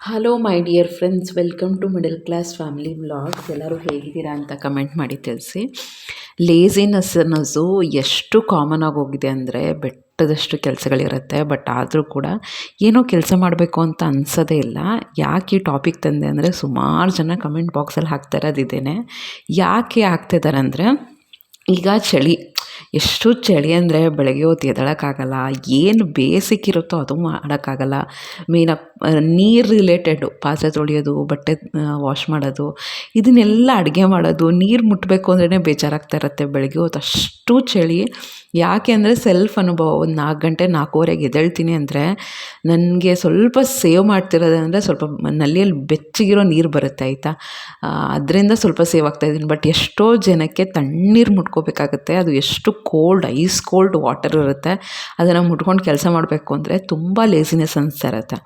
Hello my dear friends welcome to middle class family vlogs ಎಲ್ಲರೂ ಹೇಗಿದ್ದೀರಾ ಅಂತ comment ಮಾಡಿ ತಿಳಿಸಿ. ಲೇಸಿನೆಸ್ ಅನ್ನೋದು ಎಷ್ಟು ಕಾಮನ್ ಆಗಿ ಹೋಗಿದೆ ಅಂದರೆ ಬೆಟ್ಟದಷ್ಟು ಕೆಲಸಗಳಿರುತ್ತೆ. ಬಟ್ ಆದರೂ ಕೂಡ ಏನೋ ಕೆಲಸ ಮಾಡಬೇಕು ಅಂತ ಅನ್ಸೋದೇ ಇಲ್ಲ. ಯಾಕೆ ಈ ಟಾಪಿಕ್ ತಂದೆ ಅಂದರೆ ಸುಮಾರು ಜನ ಕಮೆಂಟ್ ಬಾಕ್ಸಲ್ಲಿ ಹಾಕ್ತಾ ಇರೋದಿದ್ದೇನೆ ಯಾಕೆ ಆಗ್ತಿದ್ದಾರೆ ಅಂದರೆ ಈಗ ಚಳಿ ಎಷ್ಟು ಚಳಿ ಅಂದರೆ ಬೆಳಗ್ಗೆ ಹೊತ್ತು ಎದ್ದೇಳೋಕ್ಕಾಗಲ್ಲ, ಏನು ಬೇಸಿಕ್ ಇರುತ್ತೋ ಅದು ಮಾಡೋಕ್ಕಾಗಲ್ಲ ಮೇನ್ ನೀರು ರಿಲೇಟೆಡು ಪಾತ್ರೆ ತೊಳೆಯೋದು, ಬಟ್ಟೆ ವಾಶ್ ಮಾಡೋದು, ಇದನ್ನೆಲ್ಲ ಅಡುಗೆ ಮಾಡೋದು, ನೀರು ಮುಟ್ಟಬೇಕು ಅಂದ್ರೇ ಬೇಜಾರಾಗ್ತಾ ಇರುತ್ತೆ ಬೆಳಗ್ಗೆ ಹೊತ್ತು. ಅಷ್ಟು ಚಳಿ. ಯಾಕೆ ಅಂದರೆ ಸೆಲ್ಫ್ ಅನುಭವ, ಒಂದು ನಾಲ್ಕು ಗಂಟೆ, ನಾಲ್ಕೂವರೆಗೆ ಎದ್ದೇಳ್ತೀನಿ ಅಂದರೆ ನನಗೆ ಸ್ವಲ್ಪ ಸೇವ್ ಮಾಡ್ತಿರೋದಂದರೆ ಸ್ವಲ್ಪ ನಲ್ಲಿಯಲ್ಲಿ ಬೆಚ್ಚಗಿರೋ ನೀರು ಬರುತ್ತೆ ಆಯಿತಾ? ಅದರಿಂದ ಸ್ವಲ್ಪ ಸೇವ್ ಆಗ್ತಾಯಿದ್ದೀನಿ ಬಟ್ ಎಷ್ಟೋ ಜನಕ್ಕೆ ತಣ್ಣೀರು ಮುಟ್ಕೋಬೇಕಾಗುತ್ತೆ. ಅದು ಎಷ್ಟು ಕೋಲ್ಡ್ ಐಸ್ ಕೋಲ್ಡ್ ವಾಟರ್ ಇರುತ್ತೆ, ಅದನ್ನು ಮುಟ್ಕೊಂಡು ಕೆಲಸ ಮಾಡಬೇಕು ಅಂದರೆ ತುಂಬ ಲೇಸಿನೆಸ್ ಅನಿಸ್ತಾ ಇರುತ್ತೆ.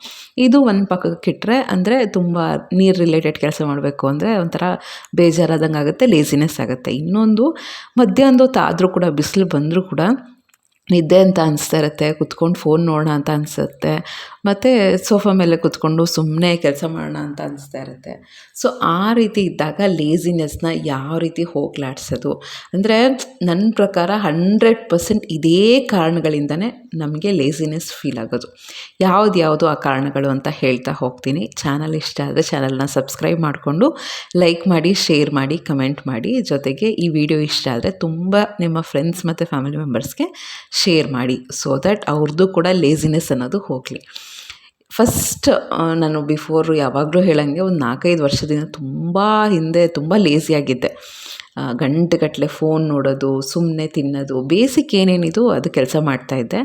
ಇದು ಒಂದು ಪಕ್ಕಕ್ಕೆ ಇಟ್ಟರೆ ಅಂದರೆ ತುಂಬ ನೀರು ರಿಲೇಟೆಡ್ ಕೆಲಸ ಮಾಡಬೇಕು ಅಂದರೆ ಒಂಥರ ಬೇಜಾರಾದಂಗೆ ಆಗುತ್ತೆ ಲೇಸಿನೆಸ್ ಆಗುತ್ತೆ. ಇನ್ನೊಂದು ಮಧ್ಯಾಹ್ನದೊತ್ತು ಆದರೂ ಕೂಡ, ಬಿಸಿಲು ಬಂದರೂ ಕೂಡ ನಿದ್ದೆ ಅಂತ ಅನಿಸ್ತಾ ಇರುತ್ತೆ, ಕುತ್ಕೊಂಡು ಫೋನ್ ನೋಡೋಣ ಅಂತ ಅನಿಸುತ್ತೆ. ಮತ್ತು ಸೋಫಾ ಮೇಲೆ ಕುತ್ಕೊಂಡು ಸುಮ್ಮನೆ ಕೆಲಸ ಮಾಡೋಣ ಅಂತ ಅನಿಸ್ತಾ ಇರುತ್ತೆ. ಸೊ ಆ ರೀತಿ ಇದ್ದಾಗ ಲೇಸಿನೆಸ್ನ ಯಾವ ರೀತಿ ಹೋಗ್ಲಾಡ್ಸೋದು? ಅಂದರೆ ನನ್ನ ಪ್ರಕಾರ ಹಂಡ್ರೆಡ್ ಪರ್ಸೆಂಟ್ ಇದೇ ಕಾರಣಗಳಿಂದನೇ ನಮಗೆ ಲೇಸಿನೆಸ್ ಫೀಲ್ ಆಗೋದು. ಯಾವ್ದು ಯಾವುದು ಆ ಕಾರಣಗಳು ಅಂತ ಹೇಳ್ತಾ ಹೋಗ್ತೀನಿ. ಚಾನಲ್ ಇಷ್ಟ ಆದರೆ ಚಾನಲ್ನ ಸಬ್ಸ್ಕ್ರೈಬ್ ಮಾಡಿಕೊಂಡು ಲೈಕ್ ಮಾಡಿ ಶೇರ್ ಮಾಡಿ ಕಮೆಂಟ್ ಮಾಡಿ. ಜೊತೆಗೆ ಈ ವಿಡಿಯೋ ಇಷ್ಟ ಆದರೆ ತುಂಬ ನಿಮ್ಮ ಫ್ರೆಂಡ್ಸ್ ಮತ್ತು ಫ್ಯಾಮಿಲಿ ಮೆಂಬರ್ಸ್ಗೆ ಶೇರ್ ಮಾಡಿ ಸೊ ದ್ಯಾಟ್ ಅವ್ರದ್ದು ಕೂಡ ಲೇಸಿನೆಸ್ ಅನ್ನೋದು ಹೋಗಲಿ. ಫಸ್ಟ್ ನಾನು ಬಿಫೋರ್ ಯಾವಾಗಲೂ ಹೇಳಂಗೆ ಒಂದು ನಾಲ್ಕೈದು ವರ್ಷದಿಂದ ತುಂಬ ಹಿಂದೆ, ತುಂಬ ಲೇಸಿಯಾಗಿದ್ದೆ ಗಂಟೆಗಟ್ಟಲೆ ಫೋನ್ ನೋಡೋದು ಸುಮ್ಮನೆ ತಿನ್ನೋದು ಬೇಸಿಕ್ ಏನೇನಿದು ಅದು ಕೆಲಸ ಮಾಡ್ತಾಯಿದ್ದೆ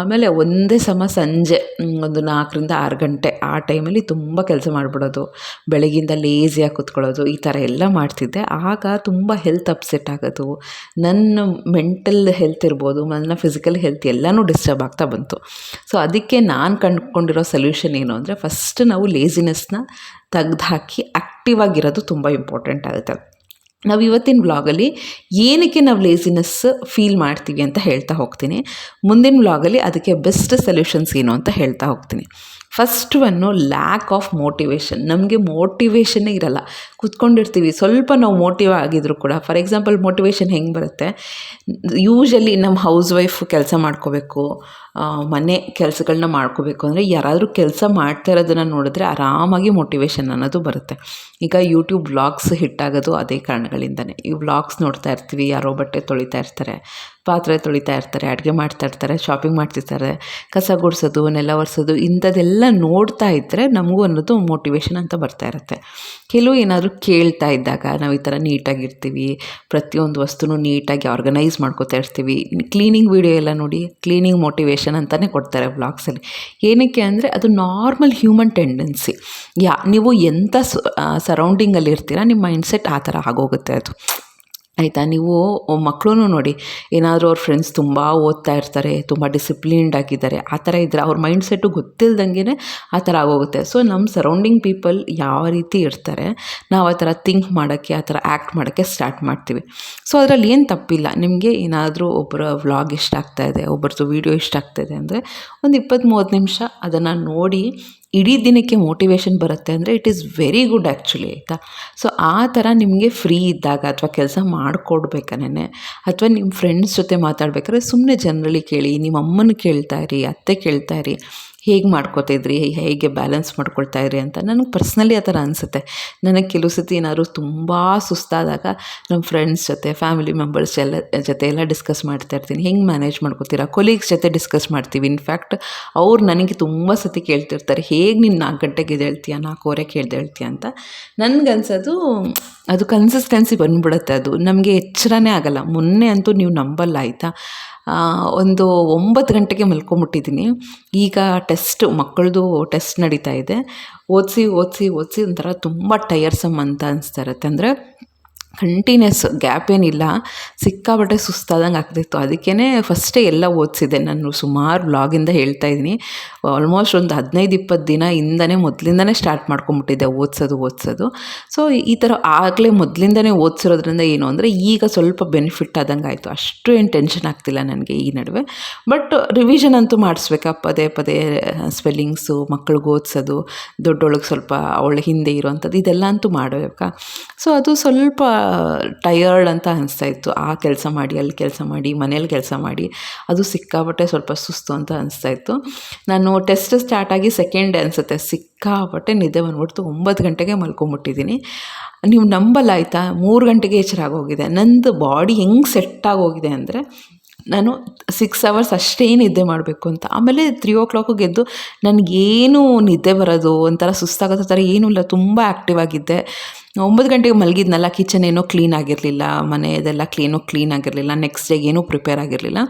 ಆಮೇಲೆ ಒಂದೇ ಸಮ ಸಂಜೆ ಒಂದು ನಾಲ್ಕರಿಂದ ಆರು ಗಂಟೆ ಆ ಟೈಮಲ್ಲಿ ತುಂಬ ಕೆಲಸ ಮಾಡಿಬಿಡೋದು. ಬೆಳಗಿಂದ ಲೇಸಿಯಾಗಿ ಕೂತ್ಕೊಳ್ಳೋದು, ಈ ಥರ ಎಲ್ಲ ಮಾಡ್ತಿದ್ದೆ. ಆಗ ತುಂಬ ಹೆಲ್ತ್ ಅಪ್ಸೆಟ್ ಆಗೋದು. ನನ್ನ ಮೆಂಟಲ್ ಹೆಲ್ತ್ ಇರ್ಬೋದು, ನನ್ನ ಫಿಸಿಕಲ್ ಹೆಲ್ತ್ ಎಲ್ಲನೂ ಡಿಸ್ಟರ್ಬ್ ಆಗ್ತಾ ಬಂತು. ಸೊ ಅದಕ್ಕೆ ನಾನು ಕಂಡುಕೊಂಡಿರೋ ಸೊಲ್ಯೂಷನ್ ಏನು ಅಂದರೆ ಫಸ್ಟ್ ನಾವು ಲೇಸಿನೆಸ್ನ ತೆಗ್ದು ಹಾಕಿ ಆ್ಯಕ್ಟಿವ್ ಆಗಿರೋದು ತುಂಬ ಇಂಪಾರ್ಟೆಂಟ್ ಆಗುತ್ತೆ. ನಾವು ಇವತ್ತಿನ ವ್ಲಾಗಲ್ಲಿ ಏನಕ್ಕೆ ನಾವು ಲೇಸಿನೆಸ್ ಫೀಲ್ ಮಾಡ್ತೀವಿ ಅಂತ ಹೇಳ್ತಾ ಹೋಗ್ತೀನಿ. ಮುಂದಿನ ವ್ಲಾಗಲ್ಲಿ ಅದಕ್ಕೆ ಬೆಸ್ಟ್ ಸೊಲ್ಯೂಷನ್ಸ್ ಏನು ಅಂತ ಹೇಳ್ತಾ ಹೋಗ್ತೀನಿ. First one lack of motivation ನಮಗೆ ಮೋಟಿವೇಶನ್ನೇ ಇರಲ್ಲ. ಕುತ್ಕೊಂಡಿರ್ತೀವಿ. ಸ್ವಲ್ಪ ನಾವು ಮೋಟಿವ್ ಆಗಿದ್ರು ಕೂಡ ಫಾರ್ ಎಕ್ಸಾಂಪಲ್ ಮೋಟಿವೇಶನ್ ಹೆಂಗೆ ಬರುತ್ತೆ? ಯೂಶಲಿ ನಮ್ಮ ಹೌಸ್ ವೈಫ್ ಕೆಲಸ ಮಾಡ್ಕೋಬೇಕು. ಮನೆ ಕೆಲಸಗಳನ್ನ ಮಾಡ್ಕೋಬೇಕು. ಅಂದರೆ ಯಾರಾದರೂ ಕೆಲಸ ಮಾಡ್ತಾ ಇರೋದನ್ನು ನೋಡಿದ್ರೆ ಆರಾಮಾಗಿ ಮೋಟಿವೇಶನ್ ಅನ್ನೋದು ಬರುತ್ತೆ. ಈಗ ಯೂಟ್ಯೂಬ್ ವ್ಲಾಗ್ಸ್ ಹಿಟ್ಟಾಗೋದು ಅದೇ ಕಾರಣಗಳಿಂದನೇ. ಈ ವ್ಲಾಗ್ಸ್ ನೋಡ್ತಾ ಇರ್ತೀವಿ, ಯಾರೋ ಬಟ್ಟೆ ತೊಳಿತಾ ಇರ್ತಾರೆ. ಪಾತ್ರೆ ತೊಳಿತಾ ಇರ್ತಾರೆ, ಅಡುಗೆ ಮಾಡ್ತಾ ಇರ್ತಾರೆ ಶಾಪಿಂಗ್ ಮಾಡ್ತಿರ್ತಾರೆ, ಕಸ ಗುಡಿಸೋದು, ನೆಲ ಒರೆಸೋದು, ಇಂಥದ್ದೆಲ್ಲ ನೋಡ್ತಾ ಇದ್ದರೆ ನಮಗೂ ಅನ್ನೋದು ಮೋಟಿವೇಶನ್ ಅಂತ ಬರ್ತಾ ಇರುತ್ತೆ. ಕೆಲವು ಏನಾದರೂ ಕೇಳ್ತಾ ಇದ್ದಾಗ ನಾವು ಈ ಥರ ನೀಟಾಗಿರ್ತೀವಿ, ಪ್ರತಿಯೊಂದು ವಸ್ತುನೂ ನೀಟಾಗಿ ಆರ್ಗನೈಸ್ ಮಾಡ್ಕೋತಾ ಇರ್ತೀವಿ. ಕ್ಲೀನಿಂಗ್ ವೀಡಿಯೋ ಎಲ್ಲ ನೋಡಿ ಕ್ಲೀನಿಂಗ್ ಮೋಟಿವೇಶನ್ ಅಂತಲೇ ಕೊಡ್ತಾರೆ ಬ್ಲಾಗ್ಸಲ್ಲಿ ಏನಕ್ಕೆ ಅಂದರೆ ಅದು ನಾರ್ಮಲ್ ಹ್ಯೂಮನ್ ಟೆಂಡೆನ್ಸಿ ಯಾ, ನೀವು ಎಂಥ ಸರೌಂಡಿಂಗಲ್ಲಿ ಇರ್ತೀರ, ನಿಮ್ಮ ಮೈಂಡ್ಸೆಟ್ ಆ ಥರ ಆಗೋಗುತ್ತೆ ಅದು. ಆಯಿತಾ? ನೀವು ಮಕ್ಕಳು ನೋಡಿ, ಏನಾದರೂ ಅವ್ರ ಫ್ರೆಂಡ್ಸ್ ತುಂಬ ಓದ್ತಾ ಇರ್ತಾರೆ, ತುಂಬ ಡಿಸಿಪ್ಲೀನ್ಡ್ ಆಗಿದ್ದಾರೆ, ಆ ಥರ ಇದ್ದರೆ ಅವ್ರ ಮೈಂಡ್ ಸೆಟ್ಟು ಗೊತ್ತಿಲ್ದಂಗೆ ಆ ಥರ ಆಗೋಗುತ್ತೆ. ಸೊ ನಮ್ಮ ಸರೌಂಡಿಂಗ್ ಪೀಪಲ್ ಯಾವ ರೀತಿ ಇರ್ತಾರೆ, ನಾವು ಆ ಥರ ಥಿಂಕ್ ಮಾಡೋಕ್ಕೆ, ಆ ಥರ ಆ್ಯಕ್ಟ್ ಮಾಡೋಕ್ಕೆ ಸ್ಟಾರ್ಟ್ ಮಾಡ್ತೀವಿ. ಸೊ ಅದರಲ್ಲಿ ಏನು ತಪ್ಪಿಲ್ಲ. ನಿಮಗೆ ಏನಾದರೂ ಒಬ್ಬರ ವ್ಲಾಗ್ ಇಷ್ಟ ಆಗ್ತಾಯಿದೆ ಒಬ್ಬರದ್ದು ವೀಡಿಯೋ ಇಷ್ಟ ಆಗ್ತಾಯಿದೆ ಅಂದರೆ ಒಂದು ಇಪ್ಪತ್ತು ಮೂವತ್ತು ನಿಮಿಷ ಅದನ್ನು ನೋಡಿ ಇಡೀ ದಿನಕ್ಕೆ ಮೋಟಿವೇಶನ್ ಬರುತ್ತೆ ಅಂದರೆ it is very good actually ಆಯಿತಾ? ಸೊ ಆ ಥರ ನಿಮಗೆ ಫ್ರೀ ಇದ್ದಾಗ ಅಥವಾ ಕೆಲಸ ಮಾಡಿಕೊಡ್ಬೇಕಾನೆ ಅಥವಾ ನಿಮ್ಮ ಫ್ರೆಂಡ್ಸ್ ಜೊತೆ ಮಾತಾಡ್ಬೇಕಾದ್ರೆ ಸುಮ್ಮನೆ ಜನರಲಿ ಕೇಳಿ, ನಿಮ್ಮ ಅಮ್ಮನ ಕೇಳ್ತಾ ಇರಿ, ಅತ್ತೆ ಕೇಳ್ತಾ ಇರಿ ಹೇಗೆ ಮಾಡ್ಕೋತಿದ್ರಿ? ಹೇಗೆ ಬ್ಯಾಲೆನ್ಸ್ ಮಾಡ್ಕೊಳ್ತಾ ಇದ್ರಿ ಅಂತ ನನಗೆ ಪರ್ಸ್ನಲಿ ಆ ಥರ ಅನಿಸುತ್ತೆ. ನನಗೆ ಕೆಲವು ಸತಿ ಏನಾದ್ರು ತುಂಬ ಸುಸ್ತಾದಾಗ ನಮ್ಮ ಫ್ರೆಂಡ್ಸ್ ಜೊತೆ ಫ್ಯಾಮಿಲಿ ಮೆಂಬರ್ಸ್ ಎಲ್ಲ, ಜೊತೆ ಎಲ್ಲ ಡಿಸ್ಕಸ್ ಮಾಡ್ತಾ ಇರ್ತೀನಿ. ಹೆಂಗೆ ಮ್ಯಾನೇಜ್ ಮಾಡ್ಕೋತೀರಾ? ಕೊಲೀಗ್ಸ್ ಜೊತೆ ಡಿಸ್ಕಸ್ ಮಾಡ್ತೀವಿ. ಇನ್ಫ್ಯಾಕ್ಟ್ ಅವ್ರು ನನಗೆ ತುಂಬ ಸತಿ ಕೇಳ್ತಿರ್ತಾರೆ. ಹೇಗೆ ನೀನು ನಾಲ್ಕು ಗಂಟೆಗೆ ಎದ್ದೇಳ್ತೀಯ? ನಾಲ್ಕೂವರೆಗೆ ಎದ್ದೇಳ್ತೀಯ? ಅಂತ. ನನಗನ್ಸೋದು ಅದು ಕನ್ಸಿಸ್ಟೆನ್ಸಿ ಬಂದ್ಬಿಡುತ್ತೆ ಅದು. ನಮಗೆ ಎಚ್ಚರನೇ ಆಗಲ್ಲ. ಮೊನ್ನೆ ಅಂತೂ ನೀವು ನಂಬಲ್ಲ, ಆಯಿತಾ? ಒಂದು ಒಂಬತ್ತು ಗಂಟೆಗೆ ಮಲ್ಕೊಂಬಿಟ್ಟಿದ್ದೀನಿ. ಈಗ ಟೆಸ್ಟ್ ಮಕ್ಕಳದು ಟೆಸ್ಟ್ ನಡೀತಾ ಇದೆ. ಓದಿಸಿ ಓದಿಸಿ ಓದಿಸಿ ಒಂಥರ ತುಂಬ ಟಯರ್ಸಮ್ ಅಂತ ಅನಿಸ್ತಾ ಇರುತ್ತೆ. ಅಂದರೆ ಕಂಟಿನ್ಯೂಸ್ ಗ್ಯಾಪ್ ಏನಿಲ್ಲ, ಸಿಕ್ಕಾಪಟ್ಟೆ ಸುಸ್ತಾದಂಗೆ ಆಗ್ತಿತ್ತು. ಅದಕ್ಕೇ ಫಸ್ಟೇ ಎಲ್ಲ ಓದಿಸಿದೆ ನಾನು, ಸುಮಾರು ಬ್ಲಾಗಿಂದ ಹೇಳ್ತಾ ಇದ್ದೀನಿ. ಆಲ್ಮೋಸ್ಟ್ ಒಂದು ಹದಿನೈದು, ಇಪ್ಪತ್ತು ದಿನ ಇಂದನೇ ಮೊದಲಿಂದನೇ ಸ್ಟಾರ್ಟ್ ಮಾಡ್ಕೊಂಬಿಟ್ಟಿದ್ದೆ ಓದಿಸೋದು ಓದಿಸೋದು. ಸೊ ಈ ಥರ ಆಗಲೇ ಮೊದಲಿಂದನೇ ಓದಿಸಿರೋದ್ರಿಂದ ಏನು ಅಂದರೆ ಈಗ ಸ್ವಲ್ಪ ಬೆನಿಫಿಟ್ ಆದಂಗೆ ಆಯಿತು. ಅಷ್ಟು ಏನು ಟೆನ್ಷನ್ ಆಗ್ತಿಲ್ಲ ನನಗೆ ಈ ನಡುವೆ. ಬಟ್ ರಿವಿಷನ್ ಅಂತೂ ಮಾಡಿಸ್ಬೇಕಾ ಪದೇ ಪದೇ ಸ್ಪೆಲ್ಲಿಂಗ್ಸು ಮಕ್ಳಿಗೆ ಓದಿಸೋದು, ದೊಡ್ಡೊಳಗೆ ಸ್ವಲ್ಪ ಅವಳ ಹಿಂದೆ ಇರೋವಂಥದ್ದು, ಇದೆಲ್ಲ ಅಂತೂ ಮಾಡಬೇಕಾ. ಸೊ ಅದು ಸ್ವಲ್ಪ ಟಯರ್ಡ್ ಅಂತ ಅನಿಸ್ತಾ ಇತ್ತು. ಆ ಕೆಲಸ ಮಾಡಿ, ಅಲ್ಲಿ ಕೆಲಸ ಮಾಡಿ, ಮನೇಲಿ ಕೆಲಸ ಮಾಡಿ, ಅದು ಸಿಕ್ಕಾಪಟ್ಟೆ ಸ್ವಲ್ಪ ಸುಸ್ತು ಅಂತ ಅನಿಸ್ತಾ ಇತ್ತು. ನಾನು ಟೆಸ್ಟ್ ಸ್ಟಾರ್ಟ್ ಆಗಿ ಸೆಕೆಂಡ್ ಡೇ ಅನಿಸುತ್ತೆ. ಸಿಕ್ಕಾಪಟ್ಟೆ ನಿದ್ದೆ ಬಂದ್ಬಿಡ್ತು. ಒಂಬತ್ತು ಗಂಟೆಗೆ ಮಲ್ಕೊಂಬಿಟ್ಟಿದ್ದೀನಿ. ನೀವು ನಂಬಲ್ಲ ಆಯಿತಾ? ಮೂರು ಗಂಟೆಗೆ ಎಚ್ಚರಾಗೋಗಿದೆ ನಂದು ಬಾಡಿ ಹೆಂಗೆ ಸೆಟ್ ಆಗೋಗಿದೆ ಅಂದರೆ ನಾನು ಸಿಕ್ಸ್ ಅವರ್ಸ್ ಅಷ್ಟೇ ನಿದ್ದೆ ಮಾಡಬೇಕು ಅಂತ. ಆಮೇಲೆ ತ್ರೀ ಓ ಕ್ಲಾಕಿಗೆ ಎದ್ದು ನನಗೇನು ನಿದ್ದೆ ಬರೋದು, ಒಂಥರ ಸುಸ್ತಾಗೋದ ಥರ ಏನೂ ಇಲ್ಲ, ತುಂಬ ಆ್ಯಕ್ಟಿವ್ ಆಗಿದ್ದೆ. ಒಂಬತ್ತು ಗಂಟೆಗೆ ಮಲಗಿದ್ನಲ್ಲ ಕಿಚನ್ ಏನೋ ಕ್ಲೀನ್ ಆಗಿರಲಿಲ್ಲ, ಮನೆಯದೆಲ್ಲ ಕ್ಲೀನೋ ಕ್ಲೀನ್ ಆಗಿರಲಿಲ್ಲ ನೆಕ್ಸ್ಟ್ ಡೇಗೆ ಏನೂ ಪ್ರಿಪೇರ್ ಆಗಿರಲಿಲ್ಲ.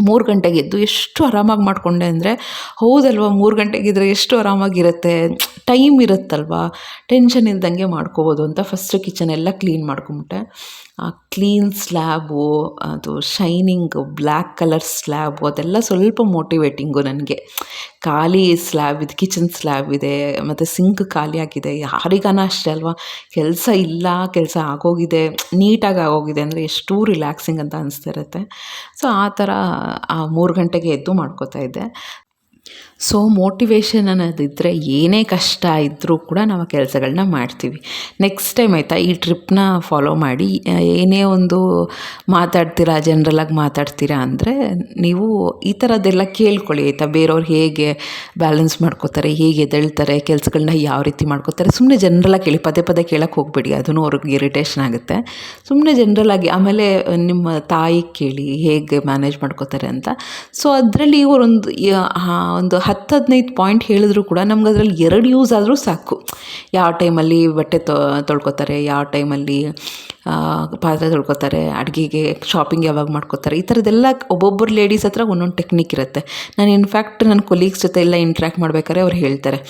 ಮೂರು ಗಂಟೆಗೆ ಎದ್ದು ಎಷ್ಟು ಆರಾಮಾಗಿ ಮಾಡಿಕೊಂಡೆ ಅಂದರೆ, ಹೌದಲ್ವ, ಮೂರು ಗಂಟೆಗಿದ್ರೆ ಎಷ್ಟು ಆರಾಮಾಗಿರುತ್ತೆ? ಟೈಮ್ ಇರುತ್ತಲ್ವಾ? ಟೆನ್ಷನ್ ಇಲ್ದಂಗೆ ಮಾಡ್ಕೋಬೋದು ಅಂತ ಫಸ್ಟ್ ಕಿಚನ್ ಎಲ್ಲ ಕ್ಲೀನ್ ಮಾಡ್ಕೊಂಬಿಟ್ಟೆ. ಆ ಕ್ಲೀನ್ ಸ್ಲ್ಯಾಬು ಅದು ಶೈನಿಂಗ್ ಬ್ಲ್ಯಾಕ್ ಕಲರ್ ಸ್ಲ್ಯಾಬು ಅದೆಲ್ಲ ಸ್ವಲ್ಪ ಮೋಟಿವೇಟಿಂಗು ನನಗೆ. ಖಾಲಿ ಸ್ಲ್ಯಾಬ್ ಇದೆ, ಕಿಚನ್ ಸ್ಲ್ಯಾಬ್ ಇದೆ, ಮತ್ತು ಸಿಂಕ್ ಖಾಲಿಯಾಗಿದೆ. ಯಾರಿಗಾನ ಅಷ್ಟೇ ಅಲ್ವಾ? ಕೆಲಸ ಇಲ್ಲ, ಕೆಲಸ ಆಗೋಗಿದೆ. ನೀಟಾಗಿ ಆಗೋಗಿದೆ ಅಂದರೆ ಎಷ್ಟು ರಿಲ್ಯಾಕ್ಸಿಂಗ್ ಅಂತ ಅನಿಸ್ತಾ ಇರುತ್ತೆ. ಸೊ ಆ ಥರ, ಆ ಮೂರು ಗಂಟೆಗೆ ಎದ್ದು ಮಾಡ್ಕೋತಾ ಇದ್ದೆ. ಸೊ ಮೋಟಿವೇಶನ್ ಅನ್ನೋದಿದ್ದರೆ ಏನೇ ಕಷ್ಟ ಇದ್ದರೂ ಕೂಡ ನಾವು ಕೆಲಸಗಳನ್ನ ಮಾಡ್ತೀವಿ. ನೆಕ್ಸ್ಟ್ ಟೈಮ್ ಆಯಿತಾ, ಈ ಟ್ರಿಪ್ನ ಫಾಲೋ ಮಾಡಿ ಏನೇ ಒಂದು ಮಾತಾಡ್ತೀರಾ ಜನರಲಾಗಿ ಮಾತಾಡ್ತೀರಾ ಅಂದರೆ, ನೀವು ಈ ಥರದ್ದೆಲ್ಲ ಕೇಳ್ಕೊಳ್ಳಿ ಆಯಿತಾ. ಬೇರೆಯವ್ರು ಹೇಗೆ ಬ್ಯಾಲೆನ್ಸ್ ಮಾಡ್ಕೋತಾರೆ, ಹೇಗೆ ಎದ್ದೇಳ್ತಾರೆ ಕೆಲಸಗಳನ್ನ ಯಾವ ರೀತಿ ಮಾಡ್ಕೋತಾರೆ. ಸುಮ್ಮನೆ ಜನರಲಾಗಿ ಕೇಳಿ, ಪದೇ ಪದೇ ಕೇಳೋಕ್ಕೆ ಹೋಗಬೇಡಿ. ಅದನ್ನು ಅವ್ರಿಗೆ ಇರಿಟೇಷನ್ ಆಗುತ್ತೆ. ಸುಮ್ಮನೆ ಜನರಲಾಗಿ ಆಮೇಲೆ ನಿಮ್ಮ ತಾಯಿ ಕೇಳಿ ಹೇಗೆ ಮ್ಯಾನೇಜ್ ಮಾಡ್ಕೋತಾರೆ ಅಂತ. ಸೊ ಅದರಲ್ಲಿ ಇವರೊಂದು ಒಂದು ಹತ್ತು ಹದಿನೈದು ಪಾಯಿಂಟ್ ಹೇಳಿದ್ರು ಕೂಡ ನಮ್ಗೆ ಅದರಲ್ಲಿ ಎರಡು ಯೂಸ್ ಆದರೂ ಸಾಕು. ಯಾವ ಟೈಮಲ್ಲಿ ಬಟ್ಟೆ ತೊಳ್ಕೊತಾರೆ, ಯಾವ ಟೈಮಲ್ಲಿ ಪಾತ್ರೆ ತೊಳ್ಕೊತಾರೆ, ಅಡುಗೆಗೆ ಶಾಪಿಂಗ್ ಯಾವಾಗ ಮಾಡ್ಕೋತಾರೆ, ಈ ಥರದ್ದೆಲ್ಲ ಒಬ್ಬೊಬ್ಬರು ಲೇಡೀಸ್ ಹತ್ರ ಒಂದೊಂದು ಟೆಕ್ನಿಕ್ ಇರುತ್ತೆ. ನಾನು ಇನ್ಫ್ಯಾಕ್ಟ್ ನನ್ನ ಕೊಲೀಗ್ಸ್ ಜೊತೆ ಎಲ್ಲ ಇಂಟ್ರ್ಯಾಕ್ಟ್ ಮಾಡ್ಬೇಕಾದ್ರೆ ಅವ್ರು ಹೇಳ್ತಾರೆ,